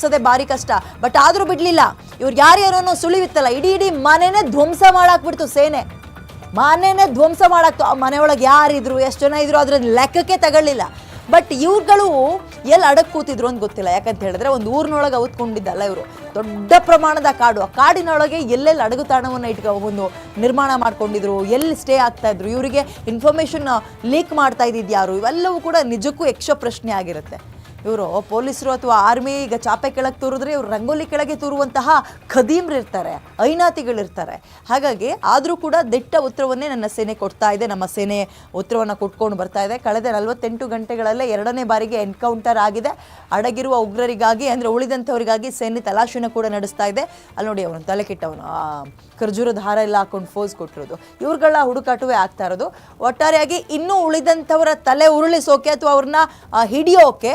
ಹುಟ್ಟಡಗ್ಸೋದೆ ಭಾರಿ ಕಷ್ಟ. ಬಟ್ ಆದ್ರೂ ಬಿಡ್ಲಿಲ್ಲ. ಇವ್ರು ಯಾರ್ಯಾರೋ ಸುಳಿವಿತ್ತಲ್ಲ. ಇಡೀ ಇಡೀ ಮನೆನೇ ಧ್ವಂಸ ಮಾಡಾಕ್ಬಿಡ್ತು ಸೇನೆ. ಮನೆನೇ ಧ್ವಂಸ ಮಾಡಾಕ್ತು. ಆ ಮನೆಯೊಳಗೆ ಯಾರಿದ್ರು ಎಷ್ಟು ಜನ ಇದ್ರು ಅದ್ರ ಲೆಕ್ಕಕ್ಕೆ ತಗೊಳ್ಳಿಲ್ಲ. ಬಟ್ ಇವ್ರುಗಳು ಎಲ್ಲಿ ಅಡಕ್ ಕೂತಿದ್ರು ಅಂತ ಗೊತ್ತಿಲ್ಲ. ಯಾಕಂತ ಹೇಳಿದ್ರೆ ಒಂದು ಊರಿನೊಳಗೆ ಅವತ್ಕೊಂಡಿದ್ದಲ್ಲ ಇವರು. ದೊಡ್ಡ ಪ್ರಮಾಣದ ಕಾಡು. ಆ ಕಾಡಿನೊಳಗೆ ಎಲ್ಲೆಲ್ಲಿ ಅಡಗು ತಾಣವನ್ನು ಇಟ್ಕೊ ಒಂದು ನಿರ್ಮಾಣ ಮಾಡ್ಕೊಂಡಿದ್ರು ಎಲ್ಲಿ ಸ್ಟೇ ಆಗ್ತಾ ಇದ್ರು. ಇವರಿಗೆ ಇನ್ಫಾರ್ಮೇಷನ್ ಲೀಕ್ ಮಾಡ್ತಾ ಇದ್ದಿದ್ದು ಯಾರು? ಇವೆಲ್ಲವೂ ಕೂಡ ನಿಜಕ್ಕೂ ಯಕ್ಷ ಪ್ರಶ್ನೆ ಆಗಿರುತ್ತೆ. ಇವರು ಪೊಲೀಸರು ಅಥವಾ ಆರ್ಮಿ ಈಗ ಚಾಪೆ ಕೆಳಗೆ ತೂರಿದ್ರೆ ಇವರು ರಂಗೋಲಿ ಕೆಳಗೆ ತೂರುವಂತಹ ಖದೀಮ್ರಿರ್ತಾರೆ ಐನಾತಿಗಳಿರ್ತಾರೆ. ಹಾಗಾಗಿ ಆದರೂ ಕೂಡ ದಿಟ್ಟ ಉತ್ತರವನ್ನೇ ನನ್ನ ಸೇನೆ ಕೊಡ್ತಾ ಇದೆ, ನಮ್ಮ ಸೇನೆ ಉತ್ತರವನ್ನು ಕೊಟ್ಕೊಂಡು ಬರ್ತಾ ಇದೆ. ಕಳೆದ ನಲವತ್ತೆಂಟು ಗಂಟೆಗಳಲ್ಲೇ ಎರಡನೇ ಬಾರಿಗೆ ಎನ್ಕೌಂಟರ್ ಆಗಿದೆ. ಅಡಗಿರುವ ಉಗ್ರರಿಗಾಗಿ ಅಂದರೆ ಉಳಿದಂಥವರಿಗಾಗಿ ಸೇನೆ ತಲಾಶಿನ ಕೂಡ ನಡೆಸ್ತಾ ಇದೆ. ಅಲ್ಲಿ ನೋಡಿ ಅವನು ತಲೆ ಕೆಟ್ಟವನು. ಖರ್ಜೂರದ ಹಾರ ಎಲ್ಲ ಹಾಕೊಂಡು ಫೋಸ್ ಕೊಟ್ಟಿರೋದು. ಇವ್ರಗಳ ಹುಡುಕಾಟವೇ ಆಗ್ತಾ ಇರೋದು. ಒಟ್ಟಾರೆಯಾಗಿ ಇನ್ನೂ ಉಳಿದಂಥವರ ತಲೆ ಉರುಳಿಸೋಕೆ ಅಥವಾ ಅವ್ರನ್ನ ಹಿಡಿಯೋಕೆ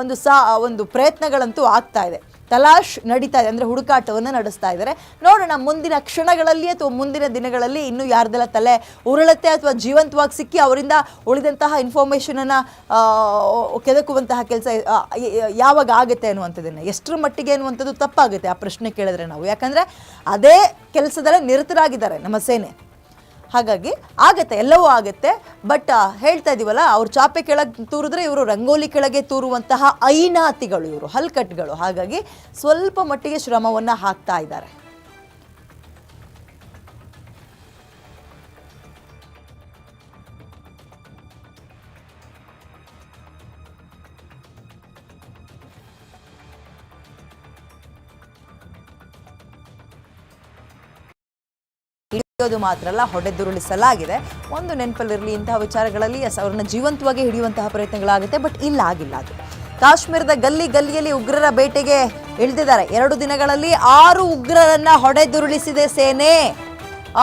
ಒಂದು ಸಾ ಒಂದು ಪ್ರಯತ್ನಗಳಂತೂ ಆಗ್ತಾ ಇದೆ. ತಲಾಶ್ ನಡೀತಾ ಇದೆ, ಅಂದರೆ ಹುಡುಕಾಟವನ್ನು ನಡೆಸ್ತಾ ಇದ್ದಾರೆ. ನೋಡೋಣ, ಮುಂದಿನ ಕ್ಷಣಗಳಲ್ಲಿ ಅಥವಾ ಮುಂದಿನ ದಿನಗಳಲ್ಲಿ ಇನ್ನೂ ಯಾರ್ದೆಲ್ಲ ತಲೆ ಉರುಳತ್ತೆ ಅಥವಾ ಜೀವಂತವಾಗಿ ಸಿಕ್ಕಿ ಅವರಿಂದ ಉಳಿದಂತಹ ಇನ್ಫಾರ್ಮೇಷನನ್ನು ಕೆದಕುವಂತಹ ಕೆಲಸ ಯಾವಾಗ ಆಗುತ್ತೆ ಅನ್ನುವಂಥದ್ದನ್ನು, ಎಷ್ಟರ ಮಟ್ಟಿಗೆ ಅನ್ನುವಂಥದ್ದು ತಪ್ಪಾಗುತ್ತೆ ಆ ಪ್ರಶ್ನೆ ಕೇಳಿದ್ರೆ ನಾವು. ಯಾಕಂದರೆ ಅದೇ ಕೆಲಸದಲ್ಲೇ ನಿರತರಾಗಿದ್ದಾರೆ ನಮ್ಮ ಸೇನೆ. ಹಾಗಾಗಿ ಆಗತ್ತೆ, ಎಲ್ಲವೂ ಆಗುತ್ತೆ. ಬಟ್ ಹೇಳ್ತಾ ಇದೀವಲ್ಲ, ಅವ್ರು ಚಾಪೆ ಕೆಳಗೆ ತೂರಿದ್ರೆ ಇವರು ರಂಗೋಲಿ ಕೆಳಗೆ ತೂರುವಂತಹ ಐನಾತಿಗಳು ಇವರು, ಹಲ್ಕಟ್ಗಳು. ಹಾಗಾಗಿ ಸ್ವಲ್ಪ ಮಟ್ಟಿಗೆ ಶ್ರಮವನ್ನು ಹಾಕ್ತಾ ಇದ್ದಾರೆ. ಹಿಡಿಯೋದು ಮಾತ್ರ ಅಲ್ಲ ಹೊಡೆದುರುಳಿಸಲಾಗಿದೆ. ಒಂದು ನೆನಪಲ್ಲಿರಲಿ, ಇಂತಹ ವಿಚಾರಗಳಲ್ಲಿ ಅವ್ರನ್ನ ಜೀವಂತವಾಗಿ ಹಿಡಿಯುವಂತಹ ಪ್ರಯತ್ನಗಳಾಗುತ್ತೆ, ಬಟ್ ಇಲ್ಲ, ಆಗಿಲ್ಲ ಅದು. ಕಾಶ್ಮೀರದ ಗಲ್ಲಿ ಗಲ್ಲಿಯಲ್ಲಿ ಉಗ್ರರ ಬೇಟೆಗೆ ಇಳಿದಿದ್ದಾರೆ. ಎರಡು ದಿನಗಳಲ್ಲಿ ಆರು ಉಗ್ರರನ್ನ ಹೊಡೆದುರುಳಿಸಿದೆ ಸೇನೆ.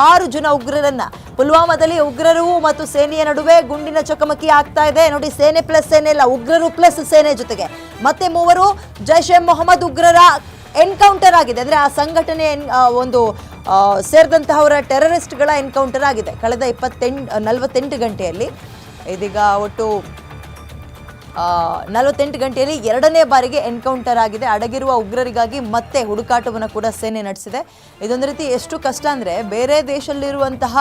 ಆರು ಜನ ಉಗ್ರರನ್ನ. ಪುಲ್ವಾಮಾದಲ್ಲಿ ಉಗ್ರರು ಮತ್ತು ಸೇನೆಯ ನಡುವೆ ಗುಂಡಿನ ಚಕಮಕಿ ಆಗ್ತಾ ಇದೆ. ನೋಡಿ, ಸೇನೆ ಪ್ಲಸ್ ಸೇನೆ ಇಲ್ಲ ಉಗ್ರರು ಪ್ಲಸ್ ಸೇನೆ ಜೊತೆಗೆ. ಮತ್ತೆ ಮೂವರು ಜೈಷ್ ಎ ಮೊಹಮ್ಮದ್ ಉಗ್ರರ ಎನ್ಕೌಂಟರ್ ಆಗಿದೆ. ಅಂದ್ರೆ ಆ ಸಂಘಟನೆ ಒಂದು ಸೇರಿದಂತಹವರ ಟೆರರಿಸ್ಟ್ಗಳ ಎನ್ಕೌಂಟರ್ ಆಗಿದೆ. ಕಳೆದ ಇಪ್ಪತ್ತೆಂಟು ನಲವತ್ತೆಂಟು ಗಂಟೆಯಲ್ಲಿ, ಇದೀಗ ಒಟ್ಟು ನಲವತ್ತೆಂಟು ಗಂಟೆಯಲ್ಲಿ ಎರಡನೇ ಬಾರಿಗೆ ಎನ್ಕೌಂಟರ್ ಆಗಿದೆ. ಅಡಗಿರುವ ಉಗ್ರರಿಗಾಗಿ ಮತ್ತೆ ಹುಡುಕಾಟವನ್ನು ಕೂಡ ಸೇನೆ ನಡೆಸಿದೆ. ಇದೊಂದು ರೀತಿ ಎಷ್ಟು ಕಷ್ಟ ಅಂದರೆ, ಬೇರೆ ದೇಶದಲ್ಲಿರುವಂತಹ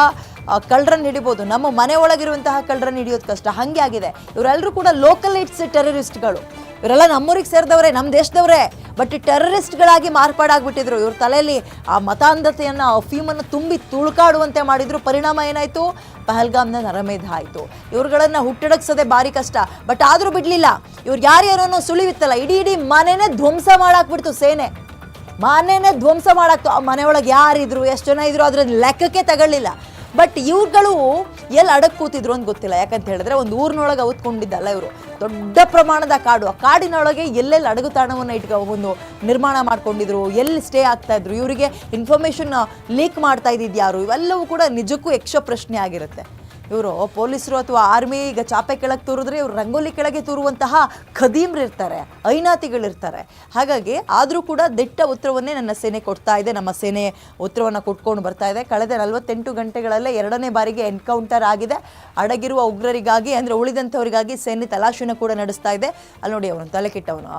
ಕಳ್ಳರನ್ನು ಹಿಡಿಬೋದು. ನಮ್ಮ ಮನೆ ಒಳಗಿರುವಂತಹ ಕಳ್ಳರನ್ನು ಹಿಡಿಯೋದು ಕಷ್ಟ. ಹಾಗೆ ಆಗಿದೆ. ಇವರೆಲ್ಲರೂ ಕೂಡ ಲೋಕಲ್ ಇಟ್ಸ್ ಟೆರರಿಸ್ಟ್ಗಳು ಇವರೆಲ್ಲ ನಮ್ಮೂರಿಗೆ ಸೇರಿದವರೇ ನಮ್ಮ ದೇಶದವರೇ. ಬಟ್ ಟೆರರಿಸ್ಟ್ಗಳಾಗಿ ಮಾರ್ಪಾಡಾಗ್ಬಿಟ್ಟಿದ್ರು. ಇವ್ರ ತಲೆಯಲ್ಲಿ ಆ ಮತಾಂಧತೆಯನ್ನು ಫೀಮನ್ನು ತುಂಬಿ ತುಳುಕಾಡುವಂತೆ ಮಾಡಿದ್ರು. ಪರಿಣಾಮ ಏನಾಯಿತು? ಪಹಲ್ಗಾಮ್ನ ನರಮೇಧ ಆಯಿತು. ಇವ್ರುಗಳನ್ನು ಹುಟ್ಟಡಗ್ಸೋದೆ ಭಾರಿ ಕಷ್ಟ. ಬಟ್ ಆದರೂ ಬಿಡಲಿಲ್ಲ. ಇವ್ರು ಯಾರ್ಯಾರೋ ಅನ್ನೋ ಸುಳಿವಿತ್ತಲ್ಲ. ಇಡೀ ಇಡೀ ಮನೆನೇ ಧ್ವಂಸ ಮಾಡಾಕ್ಬಿಡ್ತು ಸೇನೆ. ಮನೆನೇ ಧ್ವಂಸ ಮಾಡಾಕ್ತು. ಆ ಮನೆಯೊಳಗೆ ಯಾರಿದ್ರು, ಎಷ್ಟು ಜನ ಇದ್ರು ಅದ್ರ ಲೆಕ್ಕಕ್ಕೆ ತಗೊಳ್ಳಿಲ್ಲ. ಬಟ್ ಇವ್ರುಗಳು ಎಲ್ಲಿ ಅಡಕ್ ಕೂತಿದ್ರು ಅಂತ ಗೊತ್ತಿಲ್ಲ. ಯಾಕಂತ ಹೇಳಿದ್ರೆ ಒಂದು ಊರಿನೊಳಗೆ ಅವತ್ಕೊಂಡಿದ್ದಲ್ಲ ಇವರು. ದೊಡ್ಡ ಪ್ರಮಾಣದ ಕಾಡು. ಆ ಕಾಡಿನೊಳಗೆ ಎಲ್ಲೆಲ್ಲಿ ಅಡಗುತಾಣವನ್ನು ಇಟ್ಕೊ ಒಂದು ನಿರ್ಮಾಣ ಮಾಡ್ಕೊಂಡಿದ್ರು, ಎಲ್ಲಿ ಸ್ಟೇ ಆಗ್ತಾ ಇದ್ರು, ಇವರಿಗೆ ಇನ್ಫಾರ್ಮೇಷನ್ ಲೀಕ್ ಮಾಡ್ತಾ ಇದ್ದಿದ್ದು ಯಾರು? ಇವೆಲ್ಲವೂ ಕೂಡ ನಿಜಕ್ಕೂ ಯಕ್ಷ ಪ್ರಶ್ನೆ ಆಗಿರುತ್ತೆ. ಇವರು ಪೊಲೀಸರು ಅಥವಾ ಆರ್ಮಿ ಈಗ ಚಾಪೆ ಕೆಳಗೆ ತೂರಿದ್ರೆ ಇವರು ರಂಗೋಲಿ ಕೆಳಗೆ ತೂರುವಂತಹ ಖದೀಮ್ರಿರ್ತಾರೆ ಐನಾತಿಗಳಿರ್ತಾರೆ. ಹಾಗಾಗಿ ಆದರೂ ಕೂಡ ದಿಟ್ಟ ಉತ್ತರವನ್ನೇ ನನ್ನ ಸೇನೆ ಕೊಡ್ತಾ ಇದೆ, ನಮ್ಮ ಸೇನೆ ಉತ್ತರವನ್ನು ಕೊಟ್ಕೊಂಡು ಬರ್ತಾ ಇದೆ. ಕಳೆದ ನಲವತ್ತೆಂಟು ಗಂಟೆಗಳಲ್ಲೇ ಎರಡನೇ ಬಾರಿಗೆ ಎನ್ಕೌಂಟರ್ ಆಗಿದೆ. ಅಡಗಿರುವ ಉಗ್ರರಿಗಾಗಿ ಅಂದರೆ ಉಳಿದಂಥವರಿಗಾಗಿ ಸೇನೆ ತಲಾಶೆಯನ್ನು ಕೂಡ ನಡೆಸ್ತಾ ಇದೆ. ಅಲ್ಲಿ ನೋಡಿ ಅವನು ತಲೆ ಕೆಟ್ಟವನು.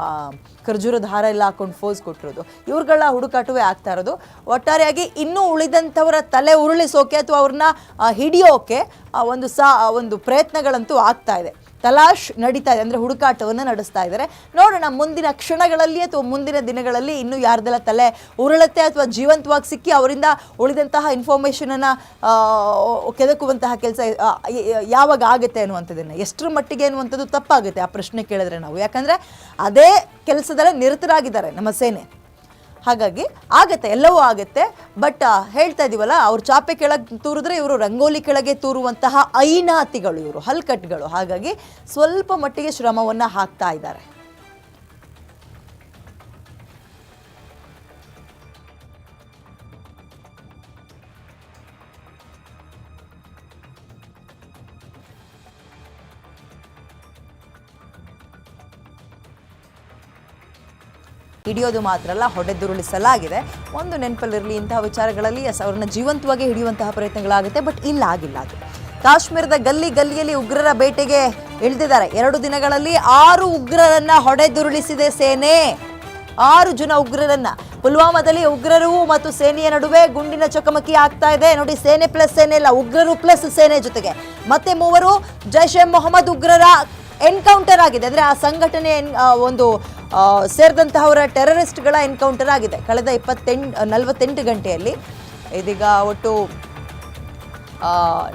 ಖರ್ಜೂರದ ಹಾರ ಎಲ್ಲ ಹಾಕೊಂಡು ಫೋಸ್ ಕೊಟ್ಟಿರೋದು. ಇವ್ರುಗಳ ಹುಡುಕಾಟವೇ ಆಗ್ತಾ ಇರೋದು. ಒಟ್ಟಾರೆಯಾಗಿ ಇನ್ನೂ ಉಳಿದಂಥವರ ತಲೆ ಉರುಳಿಸೋಕೆ ಅಥವಾ ಅವ್ರನ್ನ ಹಿಡಿಯೋಕೆ ಒಂದು ಸಾ ಒಂದು ಪ್ರಯತ್ನಗಳಂತೂ ಆಗ್ತಾ ಇದೆ. ತಲಾಶ್ ನಡೀತಾ ಇದೆ, ಅಂದರೆ ಹುಡುಕಾಟವನ್ನು ನಡೆಸ್ತಾ ಇದ್ದಾರೆ. ನೋಡೋಣ, ಮುಂದಿನ ಕ್ಷಣಗಳಲ್ಲಿ ಅಥವಾ ಮುಂದಿನ ದಿನಗಳಲ್ಲಿ ಇನ್ನೂ ಯಾರ್ದೆಲ್ಲ ತಲೆ ಉರುಳತ್ತೆ ಅಥವಾ ಜೀವಂತವಾಗಿ ಸಿಕ್ಕಿ ಅವರಿಂದ ಉಳಿದಂತಹ ಇನ್ಫಾರ್ಮೇಷನನ್ನು ಕೆದಕುವಂತಹ ಕೆಲಸ ಯಾವಾಗ ಆಗುತ್ತೆ ಅನ್ನುವಂಥದ್ದನ್ನು, ಎಷ್ಟರ ಮಟ್ಟಿಗೆ ಅನ್ನುವಂಥದ್ದು ತಪ್ಪಾಗುತ್ತೆ ಆ ಪ್ರಶ್ನೆ ಕೇಳಿದ್ರೆ ನಾವು. ಯಾಕಂದರೆ ಅದೇ ಕೆಲಸದಲ್ಲೇ ನಿರತರಾಗಿದ್ದಾರೆ ನಮ್ಮ ಸೇನೆ. ಹಾಗಾಗಿ ಆಗತ್ತೆ, ಎಲ್ಲವೂ ಆಗತ್ತೆ. ಬಟ್ ಹೇಳ್ತಾ ಇದೀವಲ್ಲ, ಅವ್ರು ಚಾಪೆ ಕೆಳಗೆ ತೂರಿದ್ರೆ ಇವರು ರಂಗೋಲಿ ಕೆಳಗೆ ತೂರುವಂತಹ ಐನಾತಿಗಳು ಇವರು, ಹಲ್ಕಟ್ಗಳು. ಹಾಗಾಗಿ ಸ್ವಲ್ಪ ಮಟ್ಟಿಗೆ ಶ್ರಮವನ್ನು ಹಾಕ್ತಾ ಇದ್ದಾರೆ. ಹಿಡಿಯೋದು ಮಾತ್ರ ಅಲ್ಲ ಹೊಡೆದುರುಳಿಸಲಾಗಿದೆ. ಒಂದು ನೆನಪಲ್ಲಿರಲಿ, ಇಂತಹ ವಿಚಾರಗಳಲ್ಲಿ ಎಸ್ ಅವ್ರನ್ನ ಜೀವಂತವಾಗಿ ಹಿಡಿಯುವಂತಹ ಪ್ರಯತ್ನಗಳಾಗುತ್ತೆ, ಬಟ್ ಇಲ್ಲ, ಆಗಿಲ್ಲ ಅದು. ಕಾಶ್ಮೀರದ ಗಲ್ಲಿ ಗಲ್ಲಿಯಲ್ಲಿ ಉಗ್ರರ ಬೇಟೆಗೆ ಇಳಿದಿದ್ದಾರೆ. ಎರಡು ದಿನಗಳಲ್ಲಿ ಆರು ಉಗ್ರರನ್ನ ಹೊಡೆದುರುಳಿಸಿದೆ ಸೇನೆ. ಆರು ಜನ ಉಗ್ರರನ್ನ. ಪುಲ್ವಾಮಾದಲ್ಲಿ ಉಗ್ರರು ಮತ್ತು ಸೇನೆಯ ನಡುವೆ ಗುಂಡಿನ ಚಕಮಕಿ ಆಗ್ತಾ ಇದೆ. ನೋಡಿ, ಸೇನೆ ಪ್ಲಸ್ ಸೇನೆ ಇಲ್ಲ ಉಗ್ರರು ಪ್ಲಸ್ ಸೇನೆ ಜೊತೆಗೆ. ಮತ್ತೆ ಮೂವರು ಜೈಷ್ ಎ ಮೊಹಮ್ಮದ್ ಉಗ್ರರ ಎನ್ಕೌಂಟರ್ ಆಗಿದೆ. ಅಂದ್ರೆ ಆ ಸಂಘಟನೆ ಒಂದು ಸೇರಿದಂತಹವರ ಟೆರರಿಸ್ಟ್ಗಳ ಎನ್ಕೌಂಟರ್ ಆಗಿದೆ. ಕಳೆದ ಇಪ್ಪತ್ತೆಂಟು, ನಲವತ್ತೆಂಟು ಗಂಟೆಯಲ್ಲಿ, ಇದೀಗ ಒಟ್ಟು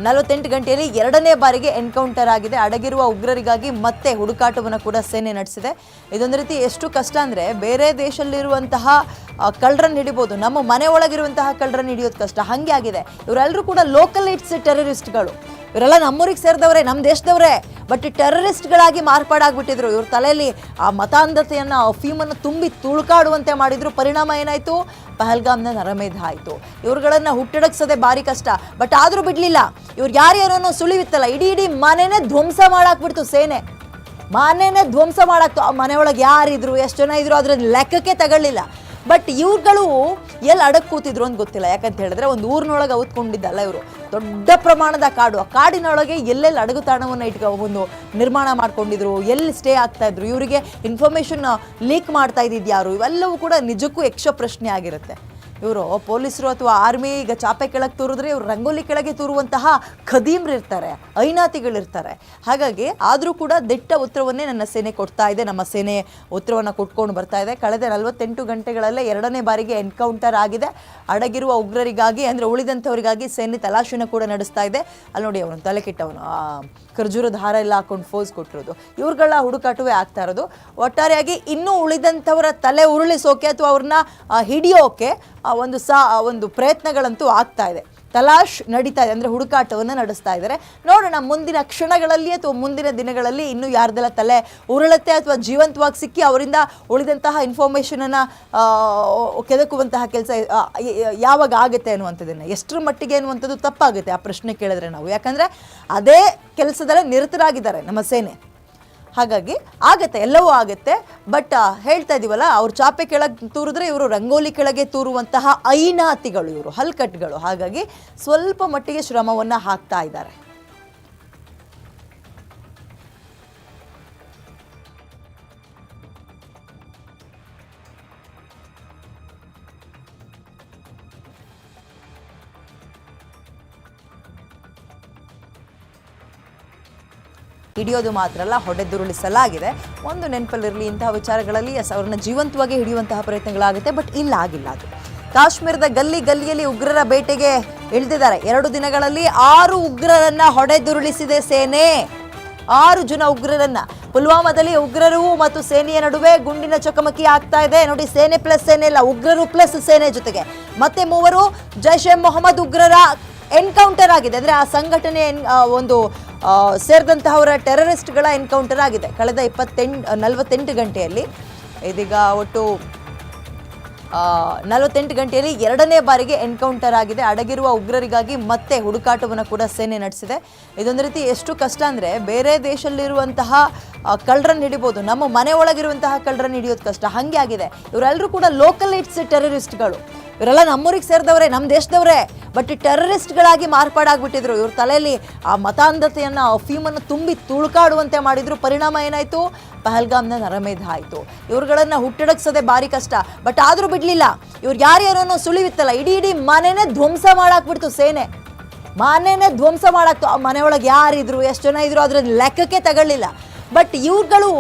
ನಲವತ್ತೆಂಟು ಗಂಟೆಯಲ್ಲಿ ಎರಡನೇ ಬಾರಿಗೆ ಎನ್ಕೌಂಟರ್ ಆಗಿದೆ. ಅಡಗಿರುವ ಉಗ್ರರಿಗಾಗಿ ಮತ್ತೆ ಹುಡುಕಾಟವನ್ನು ಕೂಡ ಸೇನೆ ನಡೆಸಿದೆ. ಇದೊಂದು ರೀತಿ ಎಷ್ಟು ಕಷ್ಟ ಅಂದರೆ, ಬೇರೆ ದೇಶದಲ್ಲಿರುವಂತಹ ಕಳ್ಳರನ್ನು ಹಿಡಿಬೋದು, ನಮ್ಮ ಮನೆ ಒಳಗಿರುವಂತಹ ಕಳ್ಳರನ್ನು ಹಿಡಿಯೋದು ಕಷ್ಟ. ಹಾಗೆ ಆಗಿದೆ. ಇವರೆಲ್ಲರೂ ಕೂಡ ಲೋಕಲ್ ಇಟ್ಸ್ ಟೆರರಿಸ್ಟ್ಗಳು ಇವರೆಲ್ಲ ನಮ್ಮೂರಿಗೆ ಸೇರಿದವರೇ ನಮ್ಮ ದೇಶದವರೇ. ಬಟ್ ಟೆರರಿಸ್ಟ್ಗಳಾಗಿ ಮಾರ್ಪಾಡಾಗ್ಬಿಟ್ಟಿದ್ರು. ಇವ್ರ ತಲೆಯಲ್ಲಿ ಆ ಮತಾಂಧತೆಯನ್ನು ಫೀಮನ್ನು ತುಂಬಿ ತುಳುಕಾಡುವಂತೆ ಮಾಡಿದ್ರು. ಪರಿಣಾಮ ಏನಾಯಿತು? ಪಹಲ್ಗಾಮ್ನ ನರಮೇಧ ಆಯಿತು. ಇವ್ರುಗಳನ್ನು ಹುಟ್ಟಡಕ್ಸೋದೆ ಭಾರಿ ಕಷ್ಟ. ಬಟ್ ಆದರೂ ಬಿಡಲಿಲ್ಲ. ಇವ್ರು ಯಾರ್ಯಾರೋ ಅನ್ನೋ ಸುಳಿವಿತ್ತಲ್ಲ. ಇಡೀ ಇಡೀ ಮನೆನೇ ಧ್ವಂಸ ಮಾಡಾಕ್ಬಿಡ್ತು ಸೇನೆ. ಮನೆನೇ ಧ್ವಂಸ ಮಾಡಾಕ್ತು. ಆ ಮನೆಯೊಳಗೆ ಯಾರಿದ್ರು, ಎಷ್ಟು ಜನ ಇದ್ರು ಅದ್ರ ಲೆಕ್ಕಕ್ಕೆ ತಗೊಳ್ಳಿಲ್ಲ. ಬಟ್ ಇವ್ರುಗಳು ಎಲ್ಲಿ ಅಡಕ್ ಕೂತಿದ್ರು ಅಂತ ಗೊತ್ತಿಲ್ಲ. ಯಾಕಂತ ಹೇಳಿದ್ರೆ ಒಂದು ಊರಿನೊಳಗೆ ಅವತ್ಕೊಂಡಿದ್ದಲ್ಲ ಇವರು. ದೊಡ್ಡ ಪ್ರಮಾಣದ ಕಾಡು. ಆ ಕಾಡಿನೊಳಗೆ ಎಲ್ಲೆಲ್ಲಿ ಅಡಗು ತಾಣವನ್ನು ಇಟ್ಕೊ ಒಂದು ನಿರ್ಮಾಣ ಮಾಡ್ಕೊಂಡಿದ್ರು, ಎಲ್ಲಿ ಸ್ಟೇ ಆಗ್ತಾ ಇದ್ರು, ಇವರಿಗೆ ಇನ್ಫಾರ್ಮೇಶನ್ ಲೀಕ್ ಮಾಡ್ತಾ ಇದ್ದಿದ್ದು ಯಾರು? ಇವೆಲ್ಲವೂ ಕೂಡ ನಿಜಕ್ಕೂ ಯಕ್ಷ ಪ್ರಶ್ನೆ ಆಗಿರುತ್ತೆ. ಇವರು ಪೊಲೀಸರು ಅಥವಾ ಆರ್ಮಿ ಈಗ ಚಾಪೆ ಕೆಳಗೆ ತೂರಿದ್ರೆ ಇವರು ರಂಗೋಲಿ ಕೆಳಗೆ ತೂರುವಂತಹ ಖದೀಮ್ರಿರ್ತಾರೆ ಐನಾತಿಗಳಿರ್ತಾರೆ. ಹಾಗಾಗಿ ಆದರೂ ಕೂಡ ದಿಟ್ಟ ಉತ್ತರವನ್ನೇ ನನ್ನ ಸೇನೆ ಕೊಡ್ತಾ ಇದೆ, ನಮ್ಮ ಸೇನೆ ಉತ್ತರವನ್ನು ಕೊಟ್ಕೊಂಡು ಬರ್ತಾ ಇದೆ. ಕಳೆದ ನಲವತ್ತೆಂಟು ಗಂಟೆಗಳಲ್ಲೇ ಎರಡನೇ ಬಾರಿಗೆ ಎನ್ಕೌಂಟರ್ ಆಗಿದೆ. ಅಡಗಿರುವ ಉಗ್ರರಿಗಾಗಿ, ಅಂದರೆ ಉಳಿದಂಥವರಿಗಾಗಿ ಸೇನೆ ತಲಾಶಿನ ಕೂಡ ನಡೆಸ್ತಾ ಇದೆ. ಅಲ್ಲಿ ನೋಡಿ ಅವನು ತಲೆ ಕೆಟ್ಟವನು. ಖರ್ಜೂರದ ಹಾರ ಎಲ್ಲ ಹಾಕೊಂಡು ಫೋಸ್ ಕೊಟ್ಟಿರೋದು. ಇವ್ರುಗಳ ಹುಡುಕಾಟವೇ ಆಗ್ತಾ ಇರೋದು. ಒಟ್ಟಾರೆಯಾಗಿ ಇನ್ನೂ ಉಳಿದಂಥವರ ತಲೆ ಉರುಳಿಸೋಕೆ ಅಥವಾ ಅವ್ರನ್ನ ಹಿಡಿಯೋಕೆ ಒಂದು ಸಾ, ಆ, ಒಂದು ಪ್ರಯತ್ನಗಳಂತೂ ಆಗ್ತಾ ಇದೆ. ತಲಾಶ್ ನಡೀತಾ ಇದೆ, ಅಂದರೆ ಹುಡುಕಾಟವನ್ನು ನಡೆಸ್ತಾ ಇದ್ದಾರೆ. ನೋಡೋಣ, ಮುಂದಿನ ಕ್ಷಣಗಳಲ್ಲಿ ಅಥವಾ ಮುಂದಿನ ದಿನಗಳಲ್ಲಿ ಇನ್ನೂ ಯಾರ್ದೆಲ್ಲ ತಲೆ ಉರುಳತ್ತೆ ಅಥವಾ ಜೀವಂತವಾಗಿ ಸಿಕ್ಕಿ ಅವರಿಂದ ಉಳಿದಂತಹ ಇನ್ಫಾರ್ಮೇಷನನ್ನು ಕೆದಕುವಂತಹ ಕೆಲಸ ಯಾವಾಗ ಆಗುತ್ತೆ ಅನ್ನುವಂಥದ್ದನ್ನು, ಎಷ್ಟರ ಮಟ್ಟಿಗೆ ಅನ್ನುವಂಥದ್ದು ತಪ್ಪಾಗುತ್ತೆ ಆ ಪ್ರಶ್ನೆ ಕೇಳಿದ್ರೆ ನಾವು. ಯಾಕಂದರೆ ಅದೇ ಕೆಲಸದಲ್ಲೇ ನಿರತರಾಗಿದ್ದಾರೆ ನಮ್ಮ ಸೇನೆ. ಹಾಗಾಗಿ ಆಗತ್ತೆ, ಎಲ್ಲವೂ ಆಗುತ್ತೆ. ಬಟ್ ಹೇಳ್ತಾ ಇದೀವಲ್ಲ, ಅವ್ರು ಚಾಪೆ ಕೆಳಗೆ ತೂರಿದ್ರೆ ಇವರು ರಂಗೋಲಿ ಕೆಳಗೆ ತೂರುವಂತಹ ಐನಾತಿಗಳು ಇವರು, ಹಲ್ಕಟ್ಗಳು. ಹಾಗಾಗಿ ಸ್ವಲ್ಪ ಮಟ್ಟಿಗೆ ಶ್ರಮವನ್ನು ಹಾಕ್ತಾ ಇದ್ದಾರೆ. ಹಿಡಿಯೋದು ಮಾತ್ರ ಅಲ್ಲ ಹೊಡೆದುರುಳಿಸಲಾಗಿದೆ. ಒಂದು ನೆನಪಲ್ಲಿರಲಿ, ಇಂತಹ ವಿಚಾರಗಳಲ್ಲಿ ಅವ್ರನ್ನ ಜೀವಂತವಾಗಿ ಹಿಡಿಯುವಂತಹ ಪ್ರಯತ್ನಗಳಾಗುತ್ತೆ, ಬಟ್ ಇಲ್ಲ, ಆಗಿಲ್ಲ ಅದು. ಕಾಶ್ಮೀರದ ಗಲ್ಲಿ ಗಲ್ಲಿಯಲ್ಲಿ ಉಗ್ರರ ಬೇಟೆಗೆ ಇಳಿದಿದ್ದಾರೆ. ಎರಡು ದಿನಗಳಲ್ಲಿ ಆರು ಉಗ್ರರನ್ನ ಹೊಡೆದುರುಳಿಸಿದೆ ಸೇನೆ. ಆರು ಜನ ಉಗ್ರರನ್ನ. ಪುಲ್ವಾಮಾದಲ್ಲಿ ಉಗ್ರರು ಮತ್ತು ಸೇನೆಯ ನಡುವೆ ಗುಂಡಿನ ಚಕಮಕಿ ಆಗ್ತಾ ಇದೆ. ನೋಡಿ, ಸೇನೆ ಪ್ಲಸ್ ಸೇನೆ ಇಲ್ಲ ಉಗ್ರರು ಪ್ಲಸ್ ಸೇನೆ ಜೊತೆಗೆ. ಮತ್ತೆ ಮೂವರು ಜೈಷ್ ಎ ಮೊಹಮ್ಮದ್ ಉಗ್ರರ ಎನ್ಕೌಂಟರ್ ಆಗಿದೆ. ಅಂದ್ರೆ ಆ ಸಂಘಟನೆ ಒಂದು ಸೇರಿದಂತಹವರ ಟೆರರಿಸ್ಟ್ಗಳ ಎನ್ಕೌಂಟರ್ ಆಗಿದೆ. ಕಳೆದ ಇಪ್ಪತ್ತೆಂಟು ನಲವತ್ತೆಂಟು ಗಂಟೆಯಲ್ಲಿ ಇದೀಗ ಒಟ್ಟು ನಲವತ್ತೆಂಟು ಗಂಟೆಯಲ್ಲಿ ಎರಡನೇ ಬಾರಿಗೆ ಎನ್ಕೌಂಟರ್ ಆಗಿದೆ. ಅಡಗಿರುವ ಉಗ್ರರಿಗಾಗಿ ಮತ್ತೆ ಹುಡುಕಾಟವನ್ನು ಕೂಡ ಸೇನೆ ನಡೆಸಿದೆ. ಇದೊಂದು ರೀತಿ ಎಷ್ಟು ಕಷ್ಟ ಅಂದರೆ ಬೇರೆ ದೇಶದಲ್ಲಿರುವಂತಹ ಕಳ್ಳರನ್ನು ಹಿಡಿಬೋದು, ನಮ್ಮ ಮನೆ ಒಳಗಿರುವಂತಹ ಕಳ್ಳರನ್ನು ಹಿಡಿಯೋದು ಕಷ್ಟ. ಹಾಗೆ ಆಗಿದೆ. ಇವರೆಲ್ಲರೂ ಕೂಡ ಲೋಕಲ್ ಇಟ್ಸ್ ಟೆರರಿಸ್ಟ್ಗಳು. ಇವರೆಲ್ಲ ನಮ್ಮೂರಿಗೆ ಸೇರಿದವರೇ ನಮ್ಮ ದೇಶದವರೇ. ಬಟ್ ಟೆರರಿಸ್ಟ್ಗಳಾಗಿ ಮಾರ್ಪಾಡಾಗ್ಬಿಟ್ಟಿದ್ರು. ಇವ್ರ ತಲೆಯಲ್ಲಿ ಆ ಮತಾಂಧತೆಯನ್ನು ಅಫೀಮನ್ನು ತುಂಬಿ ತುಳುಕಾಡುವಂತೆ ಮಾಡಿದ್ರು. ಪರಿಣಾಮ ಏನಾಯಿತು? ಪಹಲ್ಗಾಮ್ನ ನರಮೇಧ ಆಯಿತು. ಇವ್ರುಗಳನ್ನು ಹುಟ್ಟಡಕ್ಸೋದೆ ಭಾರಿ ಕಷ್ಟ. ಬಟ್ ಆದರೂ ಬಿಡಲಿಲ್ಲ. ಇವ್ರು ಯಾರ್ಯಾರೋ ಅನ್ನೋ ಸುಳಿವಿತ್ತಲ್ಲ. ಇಡೀ ಇಡೀ ಮನೆನೇ ಧ್ವಂಸ ಮಾಡಾಕ್ಬಿಡ್ತು ಸೇನೆ. ಮನೆನೇ ಧ್ವಂಸ ಮಾಡಾಕ್ತು. ಆ ಮನೆಯೊಳಗೆ ಯಾರಿದ್ರು, ಎಷ್ಟು ಜನ ಇದ್ರು ಅದ್ರ ಲೆಕ್ಕಕ್ಕೆ ತಗೊಳ್ಳಿಲ್ಲ. ಬಟ್ ಇವ್ರುಗಳು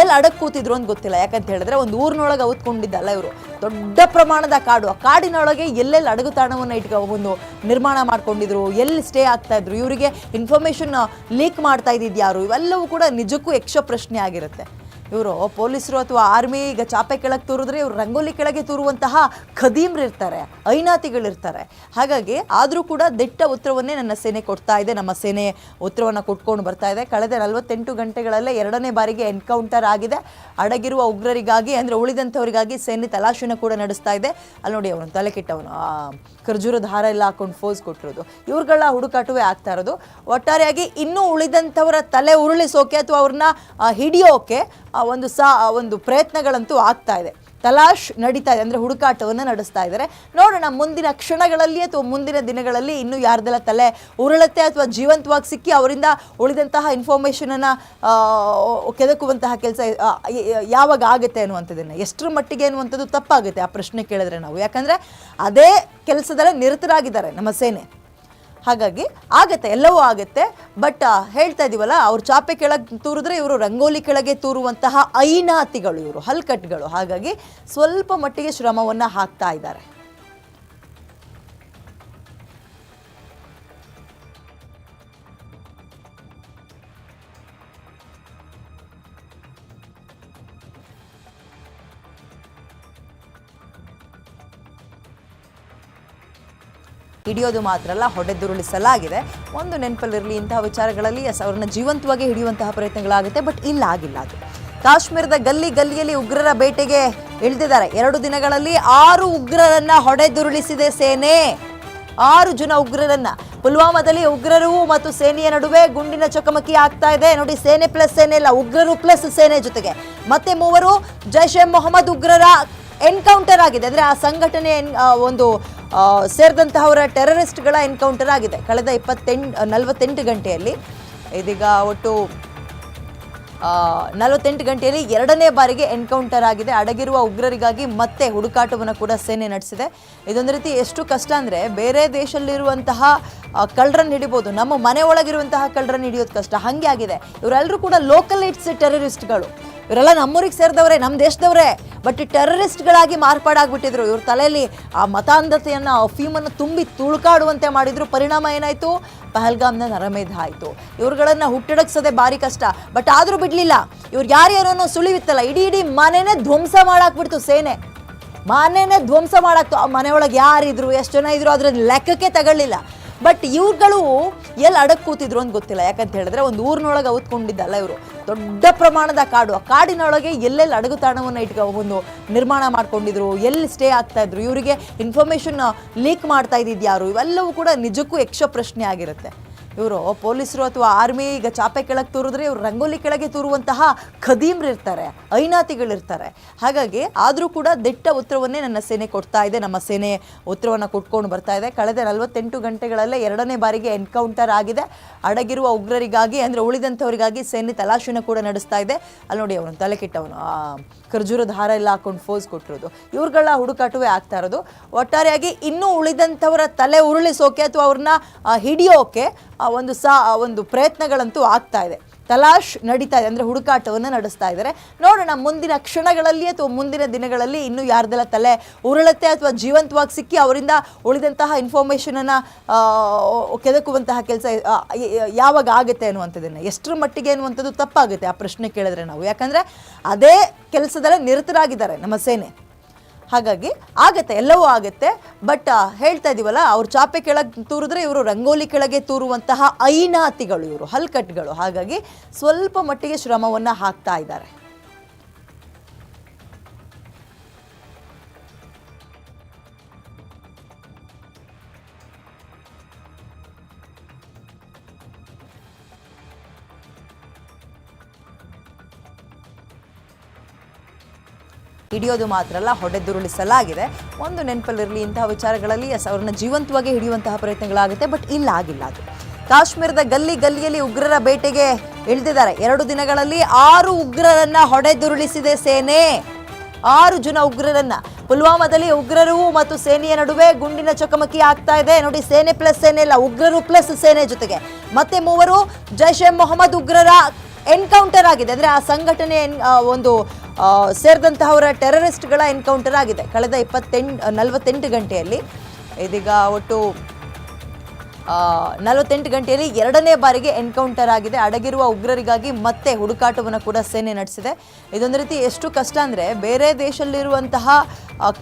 ಎಲ್ಲಿ ಅಡಕ್ ಕೂತಿದ್ರು ಅಂತ ಗೊತ್ತಿಲ್ಲ. ಯಾಕಂತ ಹೇಳಿದ್ರೆ ಒಂದು ಊರಿನೊಳಗೆ ಅವತ್ಕೊಂಡಿದ್ದಲ್ಲ ಇವರು. ದೊಡ್ಡ ಪ್ರಮಾಣದ ಕಾಡು. ಆ ಕಾಡಿನೊಳಗೆ ಎಲ್ಲೆಲ್ಲಿ ಅಡಗು ತಾಣವನ್ನು ಇಟ್ಕೊ ಒಂದು ನಿರ್ಮಾಣ ಮಾಡ್ಕೊಂಡಿದ್ರು, ಎಲ್ಲಿ ಸ್ಟೇ ಆಗ್ತಾ ಇದ್ರು, ಇವರಿಗೆ ಇನ್ಫಾರ್ಮೇಶನ್ ಲೀಕ್ ಮಾಡ್ತಾ ಇದ್ದಿದ್ದು ಯಾರು? ಇವೆಲ್ಲವೂ ಕೂಡ ನಿಜಕ್ಕೂ ಯಕ್ಷ ಪ್ರಶ್ನೆ ಆಗಿರುತ್ತೆ. ಇವರು ಪೊಲೀಸರು ಅಥವಾ ಆರ್ಮಿ ಈಗ ಚಾಪೆ ಕೆಳಗೆ ತೂರಿದ್ರೆ ಇವರು ರಂಗೋಲಿ ಕೆಳಗೆ ತೂರುವಂತಹ ಖದೀಮ್ರಿರ್ತಾರೆ, ಐನಾತಿಗಳಿರ್ತಾರೆ. ಹಾಗಾಗಿ ಆದರೂ ಕೂಡ ದಿಟ್ಟ ಉತ್ತರವನ್ನೇ ನನ್ನ ಸೇನೆ ಕೊಡ್ತಾ ಇದೆ. ನಮ್ಮ ಸೇನೆ ಉತ್ತರವನ್ನು ಕೊಟ್ಕೊಂಡು ಬರ್ತಾ ಇದೆ. ಕಳೆದ ನಲವತ್ತೆಂಟು ಗಂಟೆಗಳಲ್ಲೇ ಎರಡನೇ ಬಾರಿಗೆ ಎನ್ಕೌಂಟರ್ ಆಗಿದೆ. ಅಡಗಿರುವ ಉಗ್ರರಿಗಾಗಿ ಅಂದರೆ ಉಳಿದಂಥವರಿಗಾಗಿ ಸೇನೆ ತಲಾಶೆಯನ್ನು ಕೂಡ ನಡೆಸ್ತಾ ಇದೆ. ಅಲ್ಲಿ ನೋಡಿ ಅವನು ತಲೆ ಕೆಟ್ಟವನು. ಖರ್ಜೂರದ ಹಾರ ಎಲ್ಲ ಹಾಕೊಂಡು ಫೋಸ್ ಕೊಟ್ಟಿರೋದು. ಇವ್ರುಗಳ ಹುಡುಕಾಟವೇ ಆಗ್ತಾ ಇರೋದು. ಒಟ್ಟಾರೆಯಾಗಿ ಇನ್ನೂ ಉಳಿದಂಥವರ ತಲೆ ಉರುಳಿಸೋಕೆ ಅಥವಾ ಅವ್ರನ್ನ ಹಿಡಿಯೋಕೆ ಒಂದು ಸಾ ಒಂದು ಪ್ರಯತ್ನಗಳಂತೂ ಆಗ್ತಾ ಇದೆ. ತಲಾಶ್ ನಡೀತಾ ಇದೆ, ಅಂದರೆ ಹುಡುಕಾಟವನ್ನು ನಡೆಸ್ತಾ ಇದ್ದಾರೆ. ನೋಡೋಣ, ಮುಂದಿನ ಕ್ಷಣಗಳಲ್ಲಿ ಅಥವಾ ಮುಂದಿನ ದಿನಗಳಲ್ಲಿ ಇನ್ನೂ ಯಾರ್ದೆಲ್ಲ ತಲೆ ಉರುಳತ್ತೆ ಅಥವಾ ಜೀವಂತವಾಗಿ ಸಿಕ್ಕಿ ಅವರಿಂದ ಉಳಿದಂತಹ ಇನ್ಫಾರ್ಮೇಷನನ್ನು ಕೆದಕುವಂತಹ ಕೆಲಸ ಯಾವಾಗ ಆಗುತ್ತೆ ಅನ್ನುವಂಥದ್ದನ್ನು, ಎಷ್ಟರ ಮಟ್ಟಿಗೆ ಅನ್ನುವಂಥದ್ದು ತಪ್ಪಾಗುತ್ತೆ ಆ ಪ್ರಶ್ನೆ ಕೇಳಿದ್ರೆ ನಾವು. ಯಾಕಂದರೆ ಅದೇ ಕೆಲಸದಲ್ಲೇ ನಿರತರಾಗಿದ್ದಾರೆ ನಮ್ಮ ಸೇನೆ. ಹಾಗಾಗಿ ಆಗತ್ತೆ, ಎಲ್ಲವೂ ಆಗತ್ತೆ. ಬಟ್ ಹೇಳ್ತಾ ಇದೀವಲ್ಲ, ಅವ್ರು ಚಾಪೆ ಕೆಳಗೆ ತೂರಿದ್ರೆ ಇವರು ರಂಗೋಲಿ ಕೆಳಗೆ ತೂರುವಂತಹ ಐನಾತಿಗಳು ಇವರು, ಹಲ್ಕಟ್ಗಳು. ಹಾಗಾಗಿ ಸ್ವಲ್ಪ ಮಟ್ಟಿಗೆ ಶ್ರಮವನ್ನು ಹಾಕ್ತಾ ಇದ್ದಾರೆ. ಹಿಡಿಯೋದು ಮಾತ್ರ ಅಲ್ಲ ಹೊಡೆದುರುಳಿಸಲಾಗಿದೆ. ಒಂದು ನೆನಪಲ್ಲಿರಲಿ, ಇಂತಹ ವಿಚಾರಗಳಲ್ಲಿ ಎಸ್ ಅವ್ರನ್ನ ಜೀವಂತವಾಗಿ ಹಿಡಿಯುವಂತಹ ಪ್ರಯತ್ನಗಳಾಗುತ್ತೆ, ಬಟ್ ಇಲ್ಲ, ಆಗಿಲ್ಲ ಅದು. ಕಾಶ್ಮೀರದ ಗಲ್ಲಿ ಗಲ್ಲಿಯಲ್ಲಿ ಉಗ್ರರ ಬೇಟೆಗೆ ಇಳಿದಿದ್ದಾರೆ. ಎರಡು ದಿನಗಳಲ್ಲಿ ಆರು ಉಗ್ರರನ್ನ ಹೊಡೆದುರುಳಿಸಿದೆ ಸೇನೆ. ಆರು ಜನ ಉಗ್ರರನ್ನ. ಪುಲ್ವಾಮಾದಲ್ಲಿ ಉಗ್ರರು ಮತ್ತು ಸೇನೆಯ ನಡುವೆ ಗುಂಡಿನ ಚಕಮಕಿ ಆಗ್ತಾ ಇದೆ. ನೋಡಿ, ಸೇನೆ ಪ್ಲಸ್ ಸೇನೆ ಇಲ್ಲ ಉಗ್ರರು ಪ್ಲಸ್ ಸೇನೆ ಜೊತೆಗೆ. ಮತ್ತೆ ಮೂವರು ಜೈಷ್ ಎ ಮೊಹಮ್ಮದ್ ಉಗ್ರರ ಎನ್ಕೌಂಟರ್ ಆಗಿದೆ. ಅಂದ್ರೆ ಆ ಸಂಘಟನೆ ಒಂದು ಸೇರಿದಂತಹವರ ಟೆರರಿಸ್ಟ್ಗಳ ಎನ್ಕೌಂಟರ್ ಆಗಿದೆ. ಕಳೆದ ಇಪ್ಪತ್ತೆಂಟು, ನಲವತ್ತೆಂಟು ಗಂಟೆಯಲ್ಲಿ, ಇದೀಗ ಒಟ್ಟು ನಲವತ್ತೆಂಟು ಗಂಟೆಯಲ್ಲಿ ಎರಡನೇ ಬಾರಿಗೆ ಎನ್ಕೌಂಟರ್ ಆಗಿದೆ. ಅಡಗಿರುವ ಉಗ್ರರಿಗಾಗಿ ಮತ್ತೆ ಹುಡುಕಾಟವನ್ನು ಕೂಡ ಸೇನೆ ನಡೆಸಿದೆ. ಇದೊಂದು ರೀತಿ ಎಷ್ಟು ಕಷ್ಟ ಅಂದರೆ, ಬೇರೆ ದೇಶದಲ್ಲಿರುವಂತಹ ಕಳ್ಳರನ್ನು ಹಿಡಿಬೋದು, ನಮ್ಮ ಮನೆ ಒಳಗಿರುವಂತಹ ಕಳ್ಳರನ್ನು ಹಿಡಿಯೋದು ಕಷ್ಟ. ಹಾಗೆ ಆಗಿದೆ. ಇವರೆಲ್ಲರೂ ಕೂಡ ಲೋಕಲ್ ಇಟ್ಸ್ ಟೆರರಿಸ್ಟ್ಗಳು ಇವರೆಲ್ಲ ನಮ್ಮೂರಿಗೆ ಸೇರಿದವರೇ ನಮ್ಮ ದೇಶದವರೇ. ಬಟ್ ಟೆರರಿಸ್ಟ್ಗಳಾಗಿ ಮಾರ್ಪಾಡಾಗ್ಬಿಟ್ಟಿದ್ರು. ಇವ್ರ ತಲೆಯಲ್ಲಿ ಆ ಮತಾಂಧತೆಯನ್ನು ಅಫೀಮನ್ನು ತುಂಬಿ ತುಳುಕಾಡುವಂತೆ ಮಾಡಿದ್ರು. ಪರಿಣಾಮ ಏನಾಯಿತು? ಪಹಲ್ಗಾಮ್ನ ನರಮೇಧ ಆಯಿತು. ಇವ್ರುಗಳನ್ನು ಹುಟ್ಟಡಕ್ಸೋದೆ ಭಾರಿ ಕಷ್ಟ. ಬಟ್ ಆದರೂ ಬಿಡಲಿಲ್ಲ. ಇವ್ರು ಯಾರ್ಯಾರೋ ಅನ್ನೋ ಸುಳಿವಿತ್ತಲ್ಲ. ಇಡೀ ಇಡೀ ಮನೆನೇ ಧ್ವಂಸ ಮಾಡಾಕ್ಬಿಡ್ತು ಸೇನೆ. ಮನೆನೇ ಧ್ವಂಸ ಮಾಡಾಕ್ತು. ಆ ಮನೆಯೊಳಗೆ ಯಾರಿದ್ರು, ಎಷ್ಟು ಜನ ಇದ್ರು ಅದ್ರ ಲೆಕ್ಕಕ್ಕೆ ತಗೊಳ್ಳಿಲ್ಲ. ಬಟ್ ಇವ್ರುಗಳು ಎಲ್ಲಿ ಅಡಕ್ ಕೂತಿದ್ರು ಅಂತ ಗೊತ್ತಿಲ್ಲ. ಯಾಕಂತ ಹೇಳಿದ್ರೆ ಒಂದು ಊರಿನೊಳಗೆ ಅವತ್ಕೊಂಡಿದ್ದಲ್ಲ ಇವರು. ದೊಡ್ಡ ಪ್ರಮಾಣದ ಕಾಡು. ಆ ಕಾಡಿನೊಳಗೆ ಎಲ್ಲೆಲ್ಲಿ ಅಡಗು ತಾಣವನ್ನು ಇಟ್ಕೊ ಒಂದು ನಿರ್ಮಾಣ ಮಾಡ್ಕೊಂಡಿದ್ರು, ಎಲ್ಲಿ ಸ್ಟೇ ಆಗ್ತಾ ಇದ್ರು, ಇವರಿಗೆ ಇನ್ಫಾರ್ಮೇಷನ್ ಲೀಕ್ ಮಾಡ್ತಾ ಇದ್ದಿದ್ದು ಯಾರು? ಇವೆಲ್ಲವೂ ಕೂಡ ನಿಜಕ್ಕೂ ಯಕ್ಷ ಪ್ರಶ್ನೆ ಆಗಿರುತ್ತೆ. ಇವರು ಪೊಲೀಸರು ಅಥವಾ ಆರ್ಮಿ ಈಗ ಚಾಪೆ ಕೆಳಗೆ ತೂರಿದ್ರೆ ಇವರು ರಂಗೋಲಿ ಕೆಳಗೆ ತೂರುವಂತಹ ಖದೀಮ್ರಿರ್ತಾರೆ ಐನಾತಿಗಳಿರ್ತಾರೆ. ಹಾಗಾಗಿ ಆದರೂ ಕೂಡ ದಿಟ್ಟ ಉತ್ತರವನ್ನೇ ನನ್ನ ಸೇನೆ ಕೊಡ್ತಾ ಇದೆ, ನಮ್ಮ ಸೇನೆ ಉತ್ತರವನ್ನು ಕೊಟ್ಕೊಂಡು ಬರ್ತಾ ಇದೆ. ಕಳೆದ ನಲವತ್ತೆಂಟು ಗಂಟೆಗಳಲ್ಲೇ ಎರಡನೇ ಬಾರಿಗೆ ಎನ್ಕೌಂಟರ್ ಆಗಿದೆ. ಅಡಗಿರುವ ಉಗ್ರರಿಗಾಗಿ, ಅಂದರೆ ಉಳಿದಂಥವರಿಗಾಗಿ ಸೇನೆ ತಲಾಶಿನ ಕೂಡ ನಡೆಸ್ತಾ ಇದೆ. ಅಲ್ಲಿ ನೋಡಿ ಅವನು ತಲೆ ಕೆಟ್ಟವನು ಖರ್ಜೂರದ ಹಾರ ಎಲ್ಲ ಹಾಕೊಂಡು ಫೋಸ್ ಕೊಟ್ಟಿರೋದು. ಇವ್ರಗಳ ಹುಡುಕಾಟವೇ ಆಗ್ತಾ ಇರೋದು. ಒಟ್ಟಾರೆಯಾಗಿ ಇನ್ನೂ ಉಳಿದಂಥವರ ತಲೆ ಉರುಳಿಸೋಕೆ ಅಥವಾ ಅವ್ರನ್ನ ಹಿಡಿಯೋಕೆ ಒಂದು ಸಾ ಆ, ಒಂದು ಪ್ರಯತ್ನಗಳಂತೂ ಆಗ್ತಾ ಇದೆ. ತಲಾಶ್ ನಡೀತಾ ಇದೆ ಅಂದರೆ ಹುಡುಕಾಟವನ್ನು ನಡೆಸ್ತಾ ಇದ್ದಾರೆ. ನೋಡೋಣ ಮುಂದಿನ ಕ್ಷಣಗಳಲ್ಲಿ ಅಥವಾ ಮುಂದಿನ ದಿನಗಳಲ್ಲಿ ಇನ್ನೂ ಯಾರ್ದೆಲ್ಲ ತಲೆ ಉರುಳತ್ತೆ ಅಥವಾ ಜೀವಂತವಾಗಿ ಸಿಕ್ಕಿ ಅವರಿಂದ ಉಳಿದಂತಹ ಇನ್ಫಾರ್ಮೇಷನನ್ನು ಕೆದಕುವಂತಹ ಕೆಲಸ ಯಾವಾಗ ಆಗುತ್ತೆ ಅನ್ನುವಂಥದ್ದನ್ನು ಎಷ್ಟರ ಮಟ್ಟಿಗೆ ಅನ್ನುವಂಥದ್ದು ತಪ್ಪಾಗುತ್ತೆ ಆ ಪ್ರಶ್ನೆ ಕೇಳಿದ್ರೆ ನಾವು. ಯಾಕಂದರೆ ಅದೇ ಕೆಲಸದಲ್ಲೇ ನಿರತರಾಗಿದ್ದಾರೆ ನಮ್ಮ ಸೇನೆ. ಹಾಗಾಗಿ ಆಗತ್ತೆ, ಎಲ್ಲವೂ ಆಗುತ್ತೆ. ಬಟ್ ಹೇಳ್ತಾ ಇದೀವಲ್ಲ, ಅವ್ರು ಚಾಪೆ ಕೆಳಗೆ ತೂರಿದ್ರೆ ಇವರು ರಂಗೋಲಿ ಕೆಳಗೆ ತೂರುವಂತಹ ಐನಾತಿಗಳು ಇವರು, ಹಲ್ಕಟ್ಗಳು. ಹಾಗಾಗಿ ಸ್ವಲ್ಪ ಮಟ್ಟಿಗೆ ಶ್ರಮವನ್ನು ಹಾಕ್ತಾ ಇದ್ದಾರೆ. ಹಿಡಿಯೋದು ಮಾತ್ರ ಅಲ್ಲ ಹೊಡೆದುರುಳಿಸಲಾಗಿದೆ. ಒಂದು ನೆನಪಲ್ಲಿರಲಿ, ಇಂತಹ ವಿಚಾರಗಳಲ್ಲಿ ಅವ್ರನ್ನ ಜೀವಂತವಾಗಿ ಹಿಡಿಯುವಂತಹ ಪ್ರಯತ್ನಗಳಾಗುತ್ತೆ, ಬಟ್ ಇಲ್ಲ, ಆಗಿಲ್ಲ ಅದು. ಕಾಶ್ಮೀರದ ಗಲ್ಲಿ ಗಲ್ಲಿಯಲ್ಲಿ ಉಗ್ರರ ಬೇಟೆಗೆ ಇಳಿದಿದ್ದಾರೆ. ಎರಡು ದಿನಗಳಲ್ಲಿ ಆರು ಉಗ್ರರನ್ನ ಹೊಡೆದುರುಳಿಸಿದೆ ಸೇನೆ. ಆರು ಜನ ಉಗ್ರರನ್ನ. ಪುಲ್ವಾಮಾದಲ್ಲಿ ಉಗ್ರರು ಮತ್ತು ಸೇನೆಯ ನಡುವೆ ಗುಂಡಿನ ಚಕಮಕಿ ಆಗ್ತಾ ಇದೆ. ನೋಡಿ, ಸೇನೆ ಪ್ಲಸ್ ಸೇನೆ ಇಲ್ಲ ಉಗ್ರರು ಪ್ಲಸ್ ಸೇನೆ ಜೊತೆಗೆ. ಮತ್ತೆ ಮೂವರು ಜೈಷ್ ಎ ಮೊಹಮ್ಮದ್ ಉಗ್ರರ ಎನ್ಕೌಂಟರ್ ಆಗಿದೆ. ಅಂದರೆ ಆ ಸಂಘಟನೆ ಒಂದು ಸೇರಿದಂತಹವರ ಟೆರರಿಸ್ಟ್ಗಳ ಎನ್ಕೌಂಟರ್ ಆಗಿದೆ. ಕಳೆದ ಇಪ್ಪತ್ತೆಂಟು, ನಲವತ್ತೆಂಟು ಗಂಟೆಯಲ್ಲಿ, ಇದೀಗ ಒಟ್ಟು ನಲವತ್ತೆಂಟು ಗಂಟೆಯಲ್ಲಿ ಎರಡನೇ ಬಾರಿಗೆ ಎನ್ಕೌಂಟರ್ ಆಗಿದೆ. ಅಡಗಿರುವ ಉಗ್ರರಿಗಾಗಿ ಮತ್ತೆ ಹುಡುಕಾಟವನ್ನು ಕೂಡ ಸೇನೆ ನಡೆಸಿದೆ. ಇದೊಂದು ರೀತಿ ಎಷ್ಟು ಕಷ್ಟ ಅಂದರೆ, ಬೇರೆ ದೇಶದಲ್ಲಿರುವಂತಹ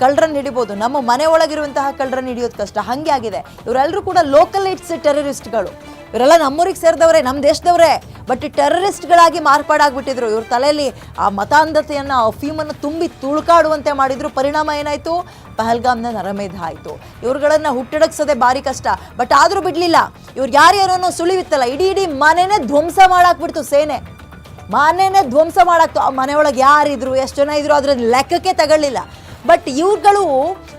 ಕಳ್ಳರನ್ನು ಹಿಡಿಬೋದು, ನಮ್ಮ ಮನೆ ಒಳಗಿರುವಂತಹ ಕಳ್ಳರನ್ನು ಹಿಡಿಯೋದು ಕಷ್ಟ. ಹಾಗೆ ಆಗಿದೆ. ಇವರೆಲ್ಲರೂ ಕೂಡ ಲೋಕಲ್ ಇಟ್ಸ್ ಟೆರರಿಸ್ಟ್ಗಳು ಇವರೆಲ್ಲ ನಮ್ಮೂರಿಗೆ ಸೇರಿದವರೇ ನಮ್ಮ ದೇಶದವರೇ. ಬಟ್ ಟೆರರಿಸ್ಟ್ಗಳಾಗಿ ಮಾರ್ಪಾಡಾಗ್ಬಿಟ್ಟಿದ್ರು. ಇವ್ರ ತಲೆಯಲ್ಲಿ ಆ ಮತಾಂಧತೆಯನ್ನು ಅಫೀಮನ್ನು ತುಂಬಿ ತುಳುಕಾಡುವಂತೆ ಮಾಡಿದ್ರು. ಪರಿಣಾಮ ಏನಾಯಿತು? ಪಹಲ್ಗಾಮ್ನ ನರಮೇಧ ಆಯಿತು ಇವ್ರುಗಳನ್ನು ಹುಟ್ಟಡಗ್ಸೋದೆ ಭಾರಿ ಕಷ್ಟ. ಬಟ್ ಆದರೂ ಬಿಡಲಿಲ್ಲ. ಇವ್ರು ಯಾರ್ಯಾರು ಅನ್ನೋ ಸುಳಿವಿತ್ತಲ್ಲ. ಇಡೀ ಇಡೀ ಮನೆನೇ ಧ್ವಂಸ ಮಾಡಾಕ್ಬಿಡ್ತು ಸೇನೆ. ಮನೆನೇ ಧ್ವಂಸ ಮಾಡಾಕ್ತು. ಆ ಮನೆಯೊಳಗೆ ಯಾರಿದ್ರು, ಎಷ್ಟು ಜನ ಇದ್ರು ಅದ್ರ ಲೆಕ್ಕಕ್ಕೆ ತಗೊಳ್ಳಿಲ್ಲ. ಬಟ್ ಇವ್ರುಗಳು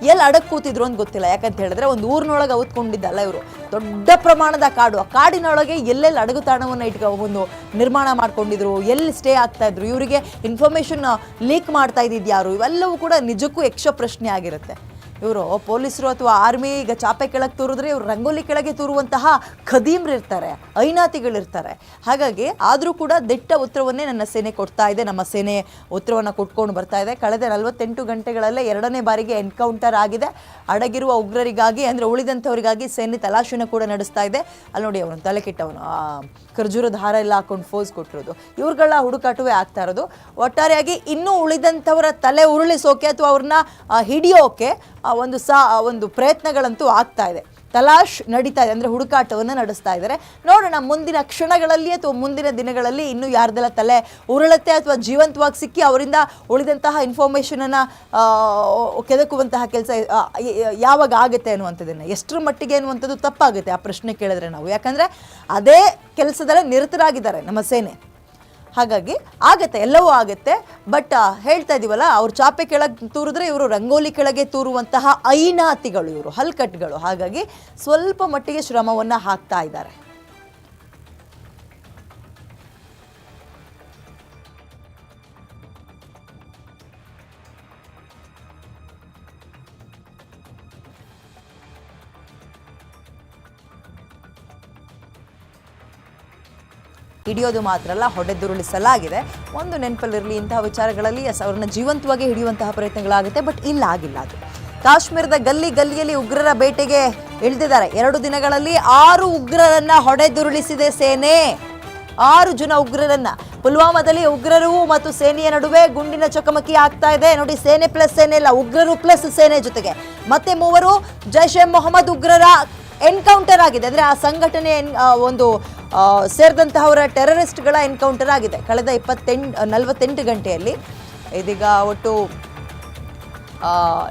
ಎಲ್ಲಿ ಅಡಕ್ ಕೂತಿದ್ರು ಅಂತ ಗೊತ್ತಿಲ್ಲ. ಯಾಕಂತ ಹೇಳಿದ್ರೆ ಒಂದು ಊರಿನೊಳಗೆ ಅವತ್ಕೊಂಡಿದ್ದಲ್ಲ ಇವರು. ದೊಡ್ಡ ಪ್ರಮಾಣದ ಕಾಡು. ಆ ಕಾಡಿನೊಳಗೆ ಎಲ್ಲೆಲ್ಲಿ ಅಡಗು ತಾಣವನ್ನು ಇಟ್ಕೊ ಒಂದು ನಿರ್ಮಾಣ ಮಾಡ್ಕೊಂಡಿದ್ರು, ಎಲ್ಲಿ ಸ್ಟೇ ಆಗ್ತಾ ಇದ್ರು, ಇವರಿಗೆ ಇನ್ಫಾರ್ಮೇಷನ್ ಲೀಕ್ ಮಾಡ್ತಾ ಇದ್ದಿದ್ದು ಯಾರು? ಇವೆಲ್ಲವೂ ಕೂಡ ನಿಜಕ್ಕೂ ಯಕ್ಷ ಪ್ರಶ್ನೆ ಆಗಿರುತ್ತೆ. ಇವರು ಪೊಲೀಸರು ಅಥವಾ ಆರ್ಮಿ ಈಗ ಚಾಪೆ ಕೆಳಗೆ ತೂರಿದ್ರೆ ಇವರು ರಂಗೋಲಿ ಕೆಳಗೆ ತೂರುವಂತಹ ಖದೀಮ್ರಿರ್ತಾರೆ, ಐನಾತಿಗಳಿರ್ತಾರೆ. ಹಾಗಾಗಿ ಆದರೂ ಕೂಡ ದಿಟ್ಟ ಉತ್ತರವನ್ನೇ ನನ್ನ ಸೇನೆ ಕೊಡ್ತಾ ಇದೆ, ನಮ್ಮ ಸೇನೆ ಉತ್ತರವನ್ನು ಕೊಟ್ಕೊಂಡು ಬರ್ತಾ ಇದೆ. ಕಳೆದ ನಲವತ್ತೆಂಟು ಗಂಟೆಗಳಲ್ಲೇ ಎರಡನೇ ಬಾರಿಗೆ ಎನ್ಕೌಂಟರ್ ಆಗಿದೆ. ಅಡಗಿರುವ ಉಗ್ರರಿಗಾಗಿ, ಅಂದರೆ ಉಳಿದಂಥವರಿಗಾಗಿ ಸೇನೆ ತಲಾಶೆಯನ್ನು ಕೂಡ ನಡೆಸ್ತಾ ಇದೆ. ಅಲ್ಲಿ ನೋಡಿ ಅವನು ತಲೆ ಕೆಟ್ಟವನು. ಖರ್ಜೂರದ ಹಾರ ಎಲ್ಲ ಹಾಕೊಂಡು ಫೋಸ್ ಕೊಟ್ಟಿರೋದು. ಇವ್ರುಗಳ ಹುಡುಕಾಟವೇ ಆಗ್ತಾ ಇರೋದು. ಒಟ್ಟಾರೆಯಾಗಿ ಇನ್ನೂ ಉಳಿದಂಥವರ ತಲೆ ಉರುಳಿಸೋಕೆ ಅಥವಾ ಅವ್ರನ್ನ ಹಿಡಿಯೋಕೆ ಒಂದು ಸಾ ಒಂದು ಪ್ರಯತ್ನಗಳಂತೂ ಆಗ್ತಾ ಇದೆ. ತಲಾಶ್ ನಡೀತಾ ಇದೆ, ಅಂದರೆ ಹುಡುಕಾಟವನ್ನು ನಡೆಸ್ತಾ ಇದ್ದಾರೆ. ನೋಡೋಣ, ಮುಂದಿನ ಕ್ಷಣಗಳಲ್ಲಿ ಅಥವಾ ಮುಂದಿನ ದಿನಗಳಲ್ಲಿ ಇನ್ನೂ ಯಾರ್ದೆಲ್ಲ ತಲೆ ಉರುಳತ್ತೆ ಅಥವಾ ಜೀವಂತವಾಗಿ ಸಿಕ್ಕಿ ಅವರಿಂದ ಉಳಿದಂತಹ ಇನ್ಫಾರ್ಮೇಷನನ್ನು ಕೆದಕುವಂತಹ ಕೆಲಸ ಯಾವಾಗ ಆಗುತ್ತೆ ಅನ್ನುವಂಥದ್ದನ್ನು, ಎಷ್ಟರ ಮಟ್ಟಿಗೆ ಅನ್ನುವಂಥದ್ದು ತಪ್ಪಾಗುತ್ತೆ ಆ ಪ್ರಶ್ನೆ ಕೇಳಿದ್ರೆ ನಾವು. ಯಾಕಂದರೆ ಅದೇ ಕೆಲಸದಲ್ಲೇ ನಿರತರಾಗಿದ್ದಾರೆ ನಮ್ಮ ಸೇನೆ. ಹಾಗಾಗಿ ಆಗತ್ತೆ, ಎಲ್ಲವೂ ಆಗುತ್ತೆ. ಬಟ್ ಹೇಳ್ತಾ ಇದೀವಲ್ಲ, ಅವ್ರು ಚಾಪೆ ಕೆಳಗೆ ತೂರಿದ್ರೆ ಇವರು ರಂಗೋಲಿ ಕೆಳಗೆ ತೂರುವಂತಹ ಐನಾತಿಗಳು ಇವರು, ಹಲ್ಕಟ್ಗಳು. ಹಾಗಾಗಿ ಸ್ವಲ್ಪ ಮಟ್ಟಿಗೆ ಶ್ರಮವನ್ನು ಹಾಕ್ತಾ ಇದ್ದಾರೆ. ಹಿಡಿಯೋದು ಮಾತ್ರ ಅಲ್ಲ ಹೊಡೆದುರುಳಿಸಲಾಗಿದೆ. ಒಂದು ನೆನಪಲ್ಲಿರಲಿ, ಇಂತಹ ವಿಚಾರಗಳಲ್ಲಿ ಎಸ್ ಅವ್ರನ್ನ ಜೀವಂತವಾಗಿ ಹಿಡಿಯುವಂತಹ ಪ್ರಯತ್ನಗಳಾಗುತ್ತೆ, ಬಟ್ ಇಲ್ಲ, ಆಗಿಲ್ಲ ಅದು. ಕಾಶ್ಮೀರದ ಗಲ್ಲಿ ಗಲ್ಲಿಯಲ್ಲಿ ಉಗ್ರರ ಬೇಟೆಗೆ ಇಳಿದಿದ್ದಾರೆ. ಎರಡು ದಿನಗಳಲ್ಲಿ ಆರು ಉಗ್ರರನ್ನ ಹೊಡೆದುರುಳಿಸಿದೆ ಸೇನೆ. ಆರು ಜನ ಉಗ್ರರನ್ನ. ಪುಲ್ವಾಮಾದಲ್ಲಿ ಉಗ್ರರು ಮತ್ತು ಸೇನೆಯ ನಡುವೆ ಗುಂಡಿನ ಚಕಮಕಿ ಆಗ್ತಾ ಇದೆ. ನೋಡಿ, ಸೇನೆ ಪ್ಲಸ್ ಸೇನೆ ಇಲ್ಲ ಉಗ್ರರು ಪ್ಲಸ್ ಸೇನೆ ಜೊತೆಗೆ. ಮತ್ತೆ ಮೂವರು ಜೈಷ್ ಎ ಮೊಹಮ್ಮದ್ ಉಗ್ರರ ಎನ್ಕೌಂಟರ್ ಆಗಿದೆ. ಅಂದ್ರೆ ಆ ಸಂಘಟನೆ ಒಂದು ಸೇರಿದಂತಹವರ ಟೆರರಿಸ್ಟ್ಗಳ ಎನ್ಕೌಂಟರ್ ಆಗಿದೆ. ಕಳೆದ ಇಪ್ಪತ್ತೆಂಟು, ನಲವತ್ತೆಂಟು ಗಂಟೆಯಲ್ಲಿ, ಇದೀಗ ಒಟ್ಟು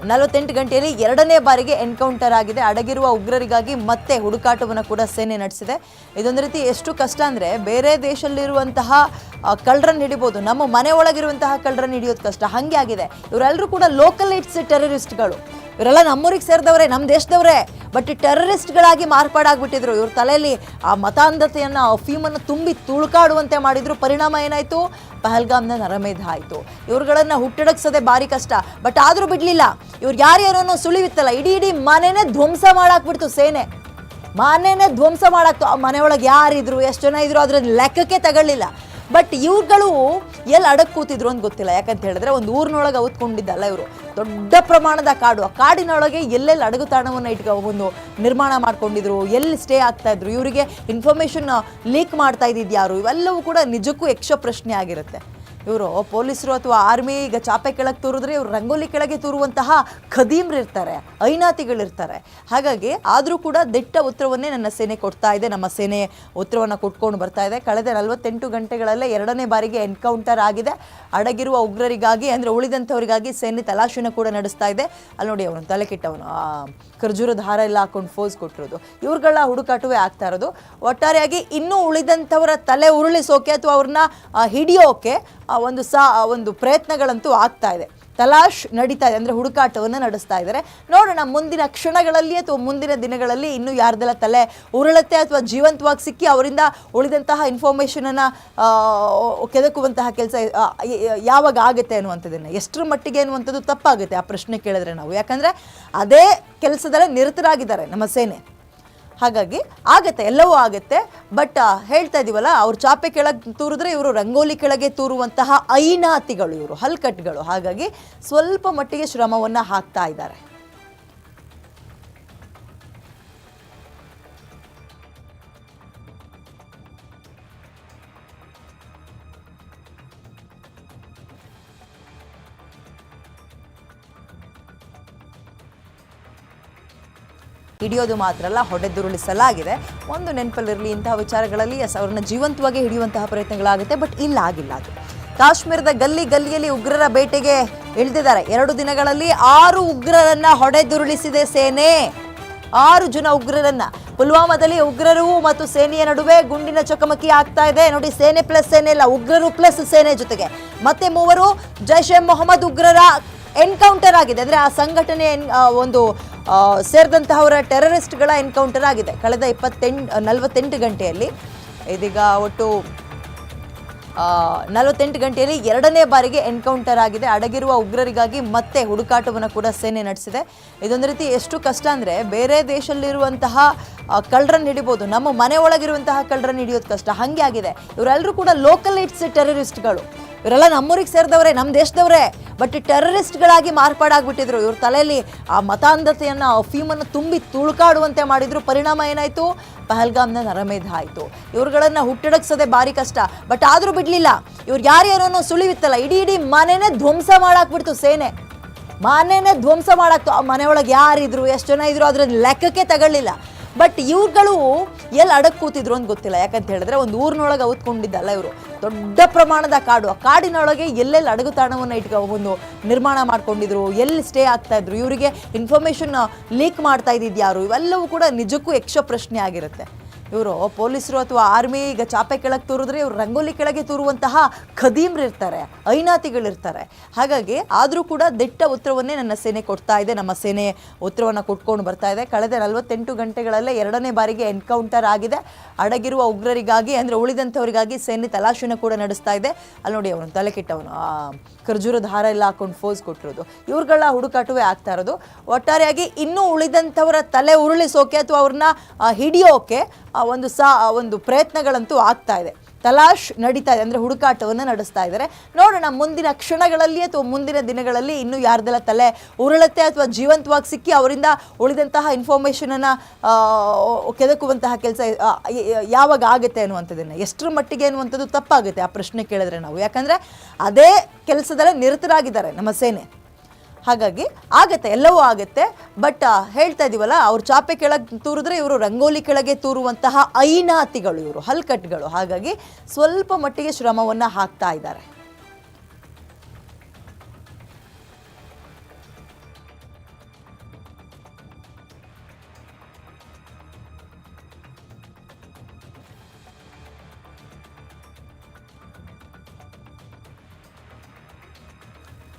ನಲವತ್ತೆಂಟು ಗಂಟೆಯಲ್ಲಿ ಎರಡನೇ ಬಾರಿಗೆ ಎನ್ಕೌಂಟರ್ ಆಗಿದೆ. ಅಡಗಿರುವ ಉಗ್ರರಿಗಾಗಿ ಮತ್ತೆ ಹುಡುಕಾಟವನ್ನು ಕೂಡ ಸೇನೆ ನಡೆಸಿದೆ. ಇದೊಂದು ರೀತಿ ಎಷ್ಟು ಕಷ್ಟ ಅಂದರೆ, ಬೇರೆ ದೇಶದಲ್ಲಿರುವಂತಹ ಕಳ್ಳರನ್ನು ಕಳ್ಳರನ್ನ ಹಿಡಿಬೋದು, ನಮ್ಮ ಮನೆ ಒಳಗಿರುವಂತಹ ಕಳ್ಳರನ್ನು ಹಿಡಿಯೋದು ಕಷ್ಟ. ಹಾಗೆ ಆಗಿದೆ. ಇವರೆಲ್ಲರೂ ಕೂಡ ಲೋಕಲ್ ಇಟ್ಸ್ ಟೆರರಿಸ್ಟ್ಗಳು ಇವರೆಲ್ಲ ನಮ್ಮೂರಿಗೆ ಸೇರಿದವ್ರೆ ನಮ್ಮ ದೇಶದವರೇ. ಬಟ್ ಟೆರರಿಸ್ಟ್ಗಳಾಗಿ ಮಾರ್ಪಾಡಾಗ್ಬಿಟ್ಟಿದ್ರು. ಇವ್ರ ತಲೆಯಲ್ಲಿ ಆ ಮತಾಂಧತೆಯನ್ನು ಅಫೀಮನ್ನು ತುಂಬಿ ತುಳುಕಾಡುವಂತೆ ಮಾಡಿದ್ರು. ಪರಿಣಾಮ ಏನಾಯಿತು? ಪಹಲ್ಗಾಮ್ನ ನರಮೇಧ ಆಯಿತು. ಇವ್ರುಗಳನ್ನು ಹುಟ್ಟಡಕ್ಸೋದೆ ಭಾರಿ ಕಷ್ಟ. ಬಟ್ ಆದರೂ ಬಿಡಲಿಲ್ಲ. ಇವ್ರು ಯಾರ್ಯಾರೋ ಸುಳಿವಿತ್ತಲ್ಲ. ಇಡೀ ಇಡೀ ಮನೆನೇ ಧ್ವಂಸ ಮಾಡಾಕ್ಬಿಡ್ತು ಸೇನೆ. ಮನೆನೇ ಧ್ವಂಸ ಮಾಡಾಕ್ತು. ಆ ಮನೆಯೊಳಗೆ ಯಾರಿದ್ರು, ಎಷ್ಟು ಜನ ಇದ್ರು ಅದ್ರ ಲೆಕ್ಕಕ್ಕೆ ತಗೊಳ್ಳಿಲ್ಲ. ಬಟ್ ಇವ್ರುಗಳು ಎಲ್ಲಿ ಅಡಕ್ ಕೂತಿದ್ರು ಅಂತ ಗೊತ್ತಿಲ್ಲ. ಯಾಕಂತ ಹೇಳಿದ್ರೆ ಒಂದು ಊರಿನೊಳಗೆ ಅವತ್ಕೊಂಡಿದ್ದಲ್ಲ ಇವರು. ದೊಡ್ಡ ಪ್ರಮಾಣದ ಕಾಡು. ಆ ಕಾಡಿನೊಳಗೆ ಎಲ್ಲೆಲ್ಲಿ ಅಡಗು ತಾಣವನ್ನು ಇಟ್ಕೊ ಒಂದು ನಿರ್ಮಾಣ ಮಾಡ್ಕೊಂಡಿದ್ರು, ಎಲ್ಲಿ ಸ್ಟೇ ಆಗ್ತಾ ಇದ್ರು, ಇವರಿಗೆ ಇನ್ಫಾರ್ಮೇಷನ್ ಲೀಕ್ ಮಾಡ್ತಾ ಇದ್ದಿದ್ದು ಯಾರು? ಇವೆಲ್ಲವೂ ಕೂಡ ನಿಜಕ್ಕೂ ಯಕ್ಷ ಪ್ರಶ್ನೆ ಆಗಿರುತ್ತೆ. ಇವರು ಪೊಲೀಸರು ಅಥವಾ ಆರ್ಮಿ ಈಗ ಚಾಪೆ ಕೆಳಗೆ ತೋರಿದ್ರೆ ಇವರು ರಂಗೋಲಿ ಕೆಳಗೆ ತೋರುವಂತಹ ಖದೀಮ್ರಿರ್ತಾರೆ ಐನಾತಿಗಳಿರ್ತಾರೆ. ಹಾಗಾಗಿ ಆದರೂ ಕೂಡ ದಿಟ್ಟ ಉತ್ತರವನ್ನೇ ನನ್ನ ಸೇನೆ ಕೊಡ್ತಾ ಇದೆ, ನಮ್ಮ ಸೇನೆ ಉತ್ತರವನ್ನು ಕೊಟ್ಕೊಂಡು ಬರ್ತಾ ಇದೆ. ಕಳೆದ ನಲವತ್ತೆಂಟು ಗಂಟೆಗಳಲ್ಲೇ ಎರಡನೇ ಬಾರಿಗೆ ಎನ್ಕೌಂಟರ್ ಆಗಿದೆ. ಅಡಗಿರುವ ಉಗ್ರರಿಗಾಗಿ ಅಂದರೆ ಉಳಿದಂಥವರಿಗಾಗಿ ಸೇನೆ ತಲಾಶಿನ ಕೂಡ ನಡೆಸ್ತಾ ಇದೆ. ಅಲ್ಲಿ ನೋಡಿ ಅವನು ತಲೆ ಕೆಟ್ಟವನು. ಖರ್ಜೂರದ ಹಾರ ಎಲ್ಲ ಹಾಕೊಂಡು ಫೋಸ್ ಕೊಟ್ಟಿರೋದು. ಇವ್ರುಗಳ ಹುಡುಕಾಟವೇ ಆಗ್ತಾ ಇರೋದು. ಒಟ್ಟಾರೆಯಾಗಿ ಇನ್ನೂ ಉಳಿದಂಥವರ ತಲೆ ಉರುಳಿಸೋಕೆ ಅಥವಾ ಅವ್ರನ್ನ ಹಿಡಿಯೋಕೆ ಒಂದು ಸಾ ಒಂದು ಪ್ರಯತ್ನಗಳಂತೂ ಆಗ್ತಾ ಇದೆ. ತಲಾಶ್ ನಡೀತಾ ಇದೆ, ಅಂದರೆ ಹುಡುಕಾಟವನ್ನು ನಡೆಸ್ತಾ ಇದ್ದಾರೆ. ನೋಡೋಣ, ಮುಂದಿನ ಕ್ಷಣಗಳಲ್ಲಿ ಅಥವಾ ಮುಂದಿನ ದಿನಗಳಲ್ಲಿ ಇನ್ನೂ ಯಾರ್ದೆಲ್ಲ ತಲೆ ಉರುಳತ್ತೆ ಅಥವಾ ಜೀವಂತವಾಗಿ ಸಿಕ್ಕಿ ಅವರಿಂದ ಉಳಿದಂತಹ ಇನ್ಫಾರ್ಮೇಷನನ್ನು ಕೆದಕುವಂತಹ ಕೆಲಸ ಯಾವಾಗ ಆಗುತ್ತೆ ಅನ್ನುವಂಥದ್ದನ್ನು, ಎಷ್ಟರ ಮಟ್ಟಿಗೆ ಅನ್ನುವಂಥದ್ದು ತಪ್ಪಾಗುತ್ತೆ ಆ ಪ್ರಶ್ನೆ ಕೇಳಿದ್ರೆ ನಾವು. ಯಾಕಂದರೆ ಅದೇ ಕೆಲಸದಲ್ಲೇ ನಿರತರಾಗಿದ್ದಾರೆ ನಮ್ಮ ಸೇನೆ. ಹಾಗಾಗಿ ಆಗತ್ತೆ, ಎಲ್ಲವೂ ಆಗತ್ತೆ. ಬಟ್ ಹೇಳ್ತಾ ಇದೀವಲ್ಲ, ಅವ್ರು ಚಾಪೆ ಕೆಳಗೆ ತೂರಿದ್ರೆ ಇವರು ರಂಗೋಲಿ ಕೆಳಗೆ ತೂರುವಂತಹ ಐನಾತಿಗಳು ಇವರು, ಹಲ್ಕಟ್ಗಳು. ಹಾಗಾಗಿ ಸ್ವಲ್ಪ ಮಟ್ಟಿಗೆ ಶ್ರಮವನ್ನು ಹಾಕ್ತಾ ಇದ್ದಾರೆ. ಹಿಡಿಯೋದು ಮಾತ್ರ ಅಲ್ಲ ಹೊಡೆದುರುಳಿಸಲಾಗಿದೆ. ಒಂದು ನೆನಪಲ್ಲಿರಲಿ, ಇಂತಹ ವಿಚಾರಗಳಲ್ಲಿ ಎಸ್ ಅವ್ರನ್ನ ಜೀವಂತವಾಗಿ ಹಿಡಿಯುವಂತಹ ಪ್ರಯತ್ನಗಳಾಗುತ್ತೆ, ಬಟ್ ಇಲ್ಲ, ಆಗಿಲ್ಲ ಅದು. ಕಾಶ್ಮೀರದ ಗಲ್ಲಿ ಗಲ್ಲಿಯಲ್ಲಿ ಉಗ್ರರ ಬೇಟೆಗೆ ಇಳಿದಿದ್ದಾರೆ. ಎರಡು ದಿನಗಳಲ್ಲಿ ಆರು ಉಗ್ರರನ್ನ ಹೊಡೆದುರುಳಿಸಿದೆ ಸೇನೆ. ಆರು ಜನ ಉಗ್ರರನ್ನ. ಪುಲ್ವಾಮಾದಲ್ಲಿ ಉಗ್ರರು ಮತ್ತು ಸೇನೆಯ ನಡುವೆ ಗುಂಡಿನ ಚಕಮಕಿ ಆಗ್ತಾ ಇದೆ. ನೋಡಿ, ಸೇನೆ ಪ್ಲಸ್ ಸೇನೆ ಇಲ್ಲ ಉಗ್ರರು ಪ್ಲಸ್ ಸೇನೆ ಜೊತೆಗೆ. ಮತ್ತೆ ಮೂವರು ಜೈಷ್ ಎ ಮೊಹಮ್ಮದ್ ಉಗ್ರರ ಎನ್ಕೌಂಟರ್ ಆಗಿದೆ. ಅಂದ್ರೆ ಆ ಸಂಘಟನೆ ಒಂದು ಸೇರಿದಂತಹವರ ಟೆರರಿಸ್ಟ್ಗಳ ಎನ್ಕೌಂಟರ್ ಆಗಿದೆ. ಕಳೆದ ಇಪ್ಪತ್ತೆಂಟು, ನಲವತ್ತೆಂಟು ಗಂಟೆಯಲ್ಲಿ, ಇದೀಗ ಒಟ್ಟು ನಲವತ್ತೆಂಟು ಗಂಟೆಯಲ್ಲಿ ಎರಡನೇ ಬಾರಿಗೆ ಎನ್ಕೌಂಟರ್ ಆಗಿದೆ. ಅಡಗಿರುವ ಉಗ್ರರಿಗಾಗಿ ಮತ್ತೆ ಹುಡುಕಾಟವನ್ನು ಕೂಡ ಸೇನೆ ನಡೆಸಿದೆ. ಇದೊಂದು ರೀತಿ ಎಷ್ಟು ಕಷ್ಟ ಅಂದರೆ, ಬೇರೆ ದೇಶದಲ್ಲಿರುವಂತಹ ಕಳ್ಳರನ್ನು ಹಿಡಿಬೋದು, ನಮ್ಮ ಮನೆ ಒಳಗಿರುವಂತಹ ಕಳ್ಳರನ್ನು ಹಿಡಿಯೋದು ಕಷ್ಟ. ಹಾಗೆ ಆಗಿದೆ. ಇವರೆಲ್ಲರೂ ಕೂಡ ಲೋಕಲ್ ಇಟ್ಸ್ ಟೆರರಿಸ್ಟ್ಗಳು ಇವರೆಲ್ಲ ನಮ್ಮೂರಿಗೆ ಸೇರಿದವರೇ ನಮ್ಮ ದೇಶದವರೇ. ಬಟ್ ಟೆರರಿಸ್ಟ್ಗಳಾಗಿ ಮಾರ್ಪಾಡಾಗ್ಬಿಟ್ಟಿದ್ರು. ಇವ್ರ ತಲೆಯಲ್ಲಿ ಆ ಮತಾಂಧತೆಯನ್ನು, ಆ ಫೀಮನ್ನು ತುಂಬಿ ತುಳುಕಾಡುವಂತೆ ಮಾಡಿದ್ರು. ಪರಿಣಾಮ ಏನಾಯಿತು? ಪಹಲ್ಗಾಮ್ನ ನರಮೇಧ ಆಯಿತು ಇವ್ರುಗಳನ್ನು ಹುಟ್ಟಡಕ್ಸೋದೆ ಭಾರಿ ಕಷ್ಟ. ಬಟ್ ಆದರೂ ಬಿಡಲಿಲ್ಲ. ಇವ್ರು ಯಾರ್ಯಾರೋ ಅನ್ನೋ ಸುಳಿವಿತ್ತಲ್ಲ. ಇಡೀ ಇಡೀ ಮನೆನೇ ಧ್ವಂಸ ಮಾಡಾಕ್ಬಿಡ್ತು ಸೇನೆ. ಮನೆನೇ ಧ್ವಂಸ ಮಾಡಾಕ್ತು. ಆ ಮನೆಯೊಳಗೆ ಯಾರಿದ್ರು, ಎಷ್ಟು ಜನ ಇದ್ರು ಅದ್ರ ಲೆಕ್ಕಕ್ಕೆ ತಗೊಳ್ಳಿಲ್ಲ. ಬಟ್ ಇವ್ರುಗಳು ಎಲ್ಲಿ ಅಡಕ್ ಕೂತಿದ್ರು ಅಂತ ಗೊತ್ತಿಲ್ಲ. ಯಾಕಂತ ಹೇಳಿದ್ರೆ ಒಂದು ಊರಿನೊಳಗೆ ಅವತ್ಕೊಂಡಿದ್ದಲ್ಲ ಇವರು. ದೊಡ್ಡ ಪ್ರಮಾಣದ ಕಾಡು. ಆ ಕಾಡಿನೊಳಗೆ ಎಲ್ಲೆಲ್ಲಿ ಅಡಗು ತಾಣವನ್ನು ಇಟ್ಕೊ ಒಂದು ನಿರ್ಮಾಣ ಮಾಡ್ಕೊಂಡಿದ್ರು, ಎಲ್ಲಿ ಸ್ಟೇ ಆಗ್ತಾ ಇದ್ರು, ಇವರಿಗೆ ಇನ್ಫಾರ್ಮೇಶನ್ ಲೀಕ್ ಮಾಡ್ತಾ ಇದ್ದಿದ್ದು ಯಾರು? ಇವೆಲ್ಲವೂ ಕೂಡ ನಿಜಕ್ಕೂ ಯಕ್ಷ ಪ್ರಶ್ನೆ ಆಗಿರುತ್ತೆ. ಇವರು ಪೊಲೀಸರು ಅಥವಾ ಆರ್ಮಿ ಈಗ ಚಾಪೆ ಕೆಳಗೆ ತೂರಿದ್ರೆ ಇವರು ರಂಗೋಲಿ ಕೆಳಗೆ ತೂರುವಂತಹ ಖದೀಮ್ರಿರ್ತಾರೆ, ಐನಾತಿಗಳಿರ್ತಾರೆ. ಹಾಗಾಗಿ ಆದರೂ ಕೂಡ ದಿಟ್ಟ ಉತ್ತರವನ್ನೇ ನನ್ನ ಸೇನೆ ಕೊಡ್ತಾ ಇದೆ, ನಮ್ಮ ಸೇನೆ ಉತ್ತರವನ್ನು ಕೊಟ್ಕೊಂಡು ಬರ್ತಾ ಇದೆ. ಕಳೆದ ನಲವತ್ತೆಂಟು ಗಂಟೆಗಳಲ್ಲೇ ಎರಡನೇ ಬಾರಿಗೆ ಎನ್ಕೌಂಟರ್ ಆಗಿದೆ. ಅಡಗಿರುವ ಉಗ್ರರಿಗಾಗಿ ಅಂದರೆ ಉಳಿದಂಥವರಿಗಾಗಿ ಸೇನೆ ತಲಾಶೆಯನ್ನು ಕೂಡ ನಡೆಸ್ತಾ ಇದೆ. ಅಲ್ಲಿ ನೋಡಿ ಅವನು ತಲೆ ಕೆಟ್ಟವನು. ಖರ್ಜೂರದ ಹಾರ ಎಲ್ಲ ಹಾಕೊಂಡು ಫೋಸ್ ಕೊಟ್ಟಿರೋದು. ಇವ್ರುಗಳ ಹುಡುಕಾಟವೇ ಆಗ್ತಾ ಇರೋದು. ಒಟ್ಟಾರೆಯಾಗಿ ಇನ್ನೂ ಉಳಿದಂಥವರ ತಲೆ ಉರುಳಿಸೋಕೆ ಅಥವಾ ಅವ್ರನ್ನ ಹಿಡಿಯೋಕೆ ಒಂದು ಸಾ ಒಂದು ಪ್ರಯತ್ನಗಳಂತೂ ಆಗ್ತಾ ಇದೆ. ತಲಾಶ್ ನಡೀತಾ ಇದೆ, ಅಂದರೆ ಹುಡುಕಾಟವನ್ನು ನಡೆಸ್ತಾ ಇದ್ದಾರೆ. ನೋಡೋಣ, ಮುಂದಿನ ಕ್ಷಣಗಳಲ್ಲಿ ಅಥವಾ ಮುಂದಿನ ದಿನಗಳಲ್ಲಿ ಇನ್ನೂ ಯಾರ್ದೆಲ್ಲ ತಲೆ ಉರುಳತ್ತೆ ಅಥವಾ ಜೀವಂತವಾಗಿ ಸಿಕ್ಕಿ ಅವರಿಂದ ಉಳಿದಂತಹ ಇನ್ಫಾರ್ಮೇಷನನ್ನು ಕೆದಕುವಂತಹ ಕೆಲಸ ಯಾವಾಗ ಆಗುತ್ತೆ ಅನ್ನುವಂಥದ್ದನ್ನು, ಎಷ್ಟರ ಮಟ್ಟಿಗೆ ಅನ್ನುವಂಥದ್ದು ತಪ್ಪಾಗುತ್ತೆ ಆ ಪ್ರಶ್ನೆ ಕೇಳಿದ್ರೆ ನಾವು. ಯಾಕಂದರೆ ಅದೇ ಕೆಲಸದಲ್ಲೇ ನಿರತರಾಗಿದ್ದಾರೆ ನಮ್ಮ ಸೇನೆ. ಹಾಗಾಗಿ ಆಗತ್ತೆ, ಎಲ್ಲವೂ ಆಗುತ್ತೆ. ಬಟ್ ಹೇಳ್ತಾ ಇದೀವಲ್ಲ, ಅವ್ರು ಚಾಪೆ ಕೆಳಗೆ ತೂರಿದ್ರೆ ಇವರು ರಂಗೋಲಿ ಕೆಳಗೆ ತೂರುವಂತಹ ಐನಾತಿಗಳು ಇವರು, ಹಲ್ಕಟ್ಗಳು. ಹಾಗಾಗಿ ಸ್ವಲ್ಪ ಮಟ್ಟಿಗೆ ಶ್ರಮವನ್ನು ಹಾಕ್ತಾ ಇದ್ದಾರೆ.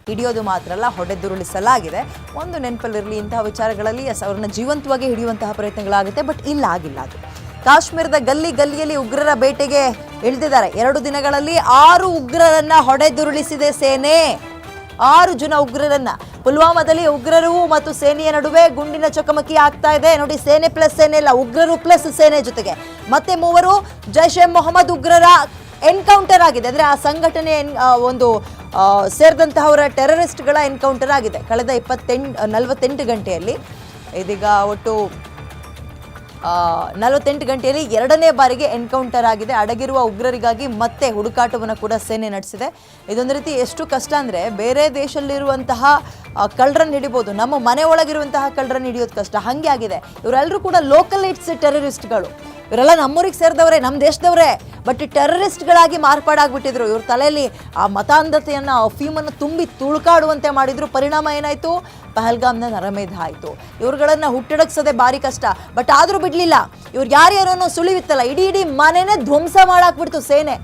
ಹಿಡಿಯೋದು ಮಾತ್ರ ಅಲ್ಲ ಹೊಡೆದುರುಳಿಸಲಾಗಿದೆ. ಒಂದು ನೆನಪಲ್ಲಿರಲಿ, ಇಂತಹ ವಿಚಾರಗಳಲ್ಲಿ ಎಸ್ ಅವ್ರನ್ನ ಜೀವಂತವಾಗಿ ಹಿಡಿಯುವಂತಹ ಪ್ರಯತ್ನಗಳಾಗುತ್ತೆ, ಬಟ್ ಇಲ್ಲ, ಆಗಿಲ್ಲ ಅದು. ಕಾಶ್ಮೀರದ ಗಲ್ಲಿ ಗಲ್ಲಿಯಲ್ಲಿ ಉಗ್ರರ ಬೇಟೆಗೆ ಇಳಿದಿದ್ದಾರೆ. ಎರಡು ದಿನಗಳಲ್ಲಿ ಆರು ಉಗ್ರರನ್ನ ಹೊಡೆದುರುಳಿಸಿದೆ ಸೇನೆ. ಆರು ಜನ ಉಗ್ರರನ್ನ. ಪುಲ್ವಾಮಾದಲ್ಲಿ ಉಗ್ರರು ಮತ್ತು ಸೇನೆಯ ನಡುವೆ ಗುಂಡಿನ ಚಕಮಕಿ ಆಗ್ತಾ ಇದೆ. ನೋಡಿ, ಸೇನೆ ಪ್ಲಸ್ ಸೇನೆ ಇಲ್ಲ ಉಗ್ರರು ಪ್ಲಸ್ ಸೇನೆ ಜೊತೆಗೆ. ಮತ್ತೆ ಮೂವರು ಜೈಷ್ ಎ ಮೊಹಮ್ಮದ್ ಉಗ್ರರ ಎನ್ಕೌಂಟರ್ ಆಗಿದೆ. ಅಂದ್ರೆ ಆ ಸಂಘಟನೆ ಒಂದು ಸೇರಿದಂತಹವರ ಟೆರರಿಸ್ಟ್ಗಳ ಎನ್ಕೌಂಟರ್ ಆಗಿದೆ. ಕಳೆದ ಇಪ್ಪತ್ತೆಂಟು ನಲವತ್ತೆಂಟು ಗಂಟೆಯಲ್ಲಿ, ಇದೀಗ ಒಟ್ಟು ನಲವತ್ತೆಂಟು ಗಂಟೆಯಲ್ಲಿ ಎರಡನೇ ಬಾರಿಗೆ ಎನ್ಕೌಂಟರ್ ಆಗಿದೆ. ಅಡಗಿರುವ ಉಗ್ರರಿಗಾಗಿ ಮತ್ತೆ ಹುಡುಕಾಟವನ್ನು ಕೂಡ ಸೇನೆ ನಡೆಸಿದೆ. ಇದೊಂದು ರೀತಿ ಎಷ್ಟು ಕಷ್ಟ ಅಂದರೆ, ಬೇರೆ ದೇಶದಲ್ಲಿರುವಂತಹ ಕಳ್ಳರನ್ನು ಹಿಡಿಬೋದು, ನಮ್ಮ ಮನೆ ಒಳಗಿರುವಂತಹ ಕಳ್ಳರನ್ನು ಹಿಡಿಯೋದು ಕಷ್ಟ. ಹಾಗೆ ಆಗಿದೆ. ಇವರೆಲ್ಲರೂ ಕೂಡ ಲೋಕಲ್ ಇಟ್ಸ್ ಟೆರರಿಸ್ಟ್ಗಳು ಇವರೆಲ್ಲ ನಮ್ಮೂರಿಗೆ ಸೇರಿದವರೇ ನಮ್ಮ ದೇಶದವರೇ. ಬಟ್ ಟೆರರಿಸ್ಟ್ಗಳಾಗಿ ಮಾರ್ಪಾಡಾಗ್ಬಿಟ್ಟಿದ್ರು. ಇವ್ರ ತಲೆಯಲ್ಲಿ ಆ ಮತಾಂಧತೆಯನ್ನು, ಆ ಫೀಮನ್ನು ತುಂಬಿ ತುಳುಕಾಡುವಂತೆ ಮಾಡಿದ್ರು. ಪರಿಣಾಮ ಏನಾಯಿತು? ಪಹಲ್ಗಾಮ್ನ ನರಮೇಧ ಆಯಿತು. ಇವ್ರುಗಳನ್ನು ಹುಟ್ಟಡಗ್ಸೋದೆ ಭಾರಿ ಕಷ್ಟ. ಬಟ್ ಆದರೂ ಬಿಡಲಿಲ್ಲ. ಇವ್ರು ಯಾರ್ಯಾರೋ ಸುಳಿವಿತ್ತಲ್ಲ. ಇಡೀ ಇಡೀ ಮನೆನೇ ಧ್ವಂಸ ಮಾಡಾಕ್ಬಿಡ್ತು ಸೇನೆ.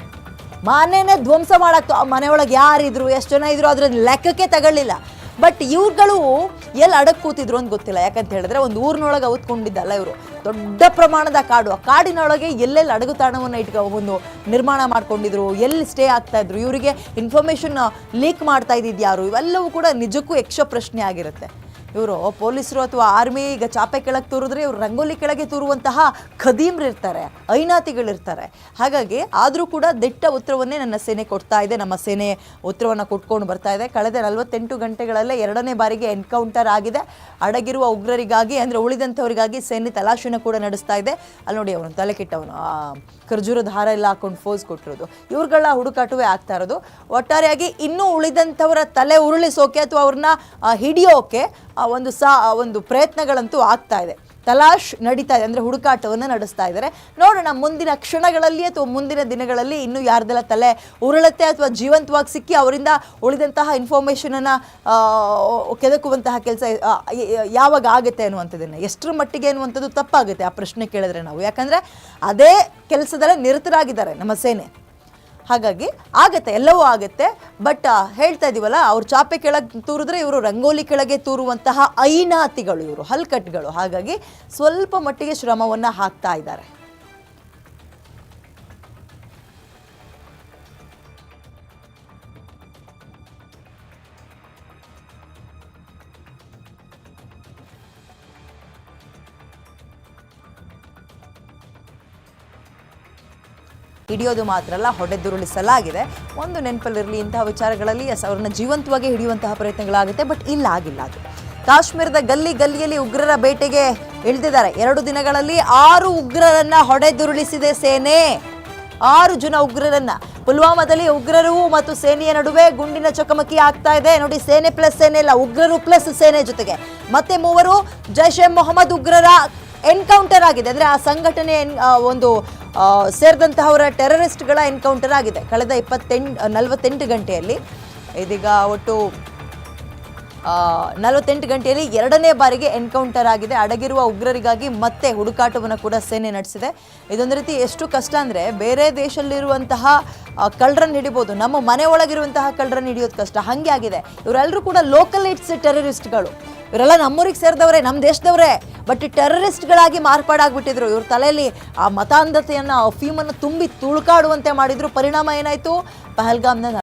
ಮನೆನೇ ಧ್ವಂಸ ಮಾಡಾಕ್ತು. ಆ ಮನೆಯೊಳಗೆ ಯಾರಿದ್ರು, ಎಷ್ಟು ಜನ ಇದ್ರು ಅದ್ರ ಲೆಕ್ಕಕ್ಕೆ ತಗೊಳ್ಳಿಲ್ಲ. ಬಟ್ ಇವ್ರುಗಳು ಎಲ್ಲಿ ಅಡಕ್ ಕೂತಿದ್ರು ಅಂತ ಗೊತ್ತಿಲ್ಲ. ಯಾಕಂತ ಹೇಳಿದ್ರೆ ಒಂದು ಊರಿನೊಳಗೆ ಅವತ್ಕೊಂಡಿದ್ದಲ್ಲ ಇವರು. ದೊಡ್ಡ ಪ್ರಮಾಣದ ಕಾಡು. ಆ ಕಾಡಿನೊಳಗೆ ಎಲ್ಲೆಲ್ಲಿ ಅಡಗುತಾಣವನ್ನು ಇಟ್ಕೊ ಒಂದು ನಿರ್ಮಾಣ ಮಾಡ್ಕೊಂಡಿದ್ರು, ಎಲ್ಲಿ ಸ್ಟೇ ಆಗ್ತಾ ಇದ್ರು, ಇವರಿಗೆ ಇನ್ಫಾರ್ಮೇಶನ್ ಲೀಕ್ ಮಾಡ್ತಾ ಇದ್ದಿದ್ದು ಯಾರು? ಇವೆಲ್ಲವೂ ಕೂಡ ನಿಜಕ್ಕೂ ಯಕ್ಷ ಪ್ರಶ್ನೆ ಆಗಿರುತ್ತೆ. ಇವರು ಪೊಲೀಸರು ಅಥವಾ ಆರ್ಮಿ ಈಗ ಚಾಪೆ ಕೆಳಗೆ ತೂರಿದ್ರೆ ಇವರು ರಂಗೋಲಿ ಕೆಳಗೆ ತೂರುವಂತಹ ಖದೀಮ್ರಿರ್ತಾರೆ ಐನಾತಿಗಳಿರ್ತಾರೆ. ಹಾಗಾಗಿ ಆದರೂ ಕೂಡ ದಿಟ್ಟ ಉತ್ತರವನ್ನೇ ನನ್ನ ಸೇನೆ ಕೊಡ್ತಾ ಇದೆ, ನಮ್ಮ ಸೇನೆ ಉತ್ತರವನ್ನು ಕೊಟ್ಕೊಂಡು ಬರ್ತಾ ಇದೆ. ಕಳೆದ ನಲವತ್ತೆಂಟು ಗಂಟೆಗಳಲ್ಲೇ ಎರಡನೇ ಬಾರಿಗೆ ಎನ್ಕೌಂಟರ್ ಆಗಿದೆ. ಅಡಗಿರುವ ಉಗ್ರರಿಗಾಗಿ ಅಂದರೆ ಉಳಿದಂಥವರಿಗಾಗಿ ಸೇನೆ ತಲಾಶೆಯನ್ನು ಕೂಡ ನಡೆಸ್ತಾ ಇದೆ. ಅಲ್ಲಿ ನೋಡಿ ಅವನು ತಲೆ ಕೆಟ್ಟವನು. ಖರ್ಜೂರದ ಹಾರ ಎಲ್ಲ ಹಾಕೊಂಡು ಫೋಸ್ ಕೊಟ್ಟಿರೋದು. ಇವ್ರುಗಳ ಹುಡುಕಾಟವೇ ಆಗ್ತಾ ಇರೋದು. ಒಟ್ಟಾರೆಯಾಗಿ ಇನ್ನೂ ಉಳಿದಂಥವರ ತಲೆ ಉರುಳಿಸೋಕೆ ಅಥವಾ ಅವ್ರನ್ನ ಹಿಡಿಯೋಕೆ ಒಂದು ಸಾ ಒಂದು ಪ್ರಯತ್ನಗಳಂತೂ ಆಗ್ತಾ ಇದೆ. ತಲಾಶ್ ನಡೀತಾ ಇದೆ, ಅಂದರೆ ಹುಡುಕಾಟವನ್ನು ನಡೆಸ್ತಾ ಇದ್ದಾರೆ. ನೋಡೋಣ, ಮುಂದಿನ ಕ್ಷಣಗಳಲ್ಲಿ ಅಥವಾ ಮುಂದಿನ ದಿನಗಳಲ್ಲಿ ಇನ್ನೂ ಯಾರ್ದೆಲ್ಲ ತಲೆ ಉರುಳತ್ತೆ ಅಥವಾ ಜೀವಂತವಾಗಿ ಸಿಕ್ಕಿ ಅವರಿಂದ ಉಳಿದಂತಹ ಇನ್ಫಾರ್ಮೇಷನನ್ನು ಕೆದಕುವಂತಹ ಕೆಲಸ ಯಾವಾಗ ಆಗುತ್ತೆ ಅನ್ನುವಂಥದ್ದನ್ನು, ಎಷ್ಟರ ಮಟ್ಟಿಗೆ ಅನ್ನುವಂಥದ್ದು ತಪ್ಪಾಗುತ್ತೆ ಆ ಪ್ರಶ್ನೆ ಕೇಳಿದ್ರೆ ನಾವು. ಯಾಕಂದರೆ ಅದೇ ಕೆಲಸದಲ್ಲೇ ನಿರತರಾಗಿದ್ದಾರೆ ನಮ್ಮ ಸೇನೆ. ಹಾಗಾಗಿ ಆಗತ್ತೆ, ಎಲ್ಲವೂ ಆಗತ್ತೆ. ಬಟ್ ಹೇಳ್ತಾ ಇದೀವಲ್ಲ, ಅವ್ರು ಚಾಪೆ ಕೆಳಗೆ ತೂರಿದ್ರೆ ಇವರು ರಂಗೋಲಿ ಕೆಳಗೆ ತೂರುವಂತಹ ಐನಾತಿಗಳು ಇವರು, ಹಲ್ಕಟ್ಗಳು. ಹಾಗಾಗಿ ಸ್ವಲ್ಪ ಮಟ್ಟಿಗೆ ಶ್ರಮವನ್ನು ಹಾಕ್ತಾ ಇದ್ದಾರೆ. ಹಿಡಿಯೋದು ಮಾತ್ರ ಅಲ್ಲ, ಹೊಡೆದುರುಳಿಸಲಾಗಿದೆ. ಒಂದು ನೆನಪಲ್ಲಿರಲಿ, ಇಂತಹ ವಿಚಾರಗಳಲ್ಲಿ ಅವ್ರನ್ನ ಜೀವಂತವಾಗಿ ಹಿಡಿಯುವಂತಹ ಪ್ರಯತ್ನಗಳಾಗುತ್ತೆ, ಬಟ್ ಇಲ್ಲ, ಆಗಿಲ್ಲ ಅದು. ಕಾಶ್ಮೀರದ ಗಲ್ಲಿ ಗಲ್ಲಿಯಲ್ಲಿ ಉಗ್ರರ ಬೇಟೆಗೆ ಇಳಿದಿದ್ದಾರೆ. ಎರಡು ದಿನಗಳಲ್ಲಿ ಆರು ಉಗ್ರರನ್ನ ಹೊಡೆದುರುಳಿಸಿದೆ ಸೇನೆ. ಆರು ಜನ ಉಗ್ರರನ್ನ. ಪುಲ್ವಾಮಾದಲ್ಲಿ ಉಗ್ರರು ಮತ್ತು ಸೇನೆಯ ನಡುವೆ ಗುಂಡಿನ ಚಕಮಕಿ ಆಗ್ತಾ ಇದೆ. ನೋಡಿ, ಸೇನೆ ಪ್ಲಸ್ ಸೇನೆ ಇಲ್ಲ ಉಗ್ರರು ಪ್ಲಸ್ ಸೇನೆ ಜೊತೆಗೆ. ಮತ್ತೆ ಮೂವರು ಜೈಷ್ ಎ ಮೊಹಮ್ಮದ್ ಉಗ್ರರ ಎನ್ಕೌಂಟರ್ ಆಗಿದೆ. ಅಂದರೆ ಆ ಸಂಘಟನೆ ಒಂದು ಸೇರಿದಂತಹವರ ಟೆರರಿಸ್ಟ್ಗಳ ಎನ್ಕೌಂಟರ್ ಆಗಿದೆ. ಕಳೆದ ಇಪ್ಪತ್ತೆಂಟು ನಲವತ್ತೆಂಟು ಗಂಟೆಯಲ್ಲಿ ಇದೀಗ ಒಟ್ಟು ನಲವತ್ತೆಂಟು ಗಂಟೆಯಲ್ಲಿ ಎರಡನೇ ಬಾರಿಗೆ ಎನ್ಕೌಂಟರ್ ಆಗಿದೆ. ಅಡಗಿರುವ ಉಗ್ರರಿಗಾಗಿ ಮತ್ತೆ ಹುಡುಕಾಟವನ್ನು ಕೂಡ ಸೇನೆ ನಡೆಸಿದೆ. ಇದೊಂದು ರೀತಿ ಎಷ್ಟು ಕಷ್ಟ ಅಂದರೆ ಬೇರೆ ದೇಶದಲ್ಲಿರುವಂತಹ ಕಳ್ಳರನ್ನು ಹಿಡಿಬೋದು, ನಮ್ಮ ಮನೆ ಒಳಗಿರುವಂತಹ ಕಳ್ಳರನ್ನು ಹಿಡಿಯೋದು ಕಷ್ಟ. ಹಾಗೆ ಆಗಿದೆ. ಇವರೆಲ್ಲರೂ ಕೂಡ ಲೋಕಲ್ ಇಟ್ಸ್ ಟೆರರಿಸ್ಟ್ಗಳು ಇವರೆಲ್ಲ ನಮ್ಮೂರಿಗೆ ಸೇರಿದವರೇ, ನಮ್ಮ ದೇಶದವರೇ. ಬಟ್ ಟೆರರಿಸ್ಟ್ಗಳಾಗಿ ಮಾರ್ಪಾಡಾಗ್ಬಿಟ್ಟಿದ್ರು. ಇವ್ರ ತಲೆಯಲ್ಲಿ ಆ ಮತಾಂಧತೆಯನ್ನು, ಆ ಫೀಮನ್ನು ತುಂಬಿ ತುಳುಕಾಡುವಂತೆ ಮಾಡಿದ್ರು. ಪರಿಣಾಮ ಏನಾಯಿತು? ಪಹಲ್ಗಾಮ್ನ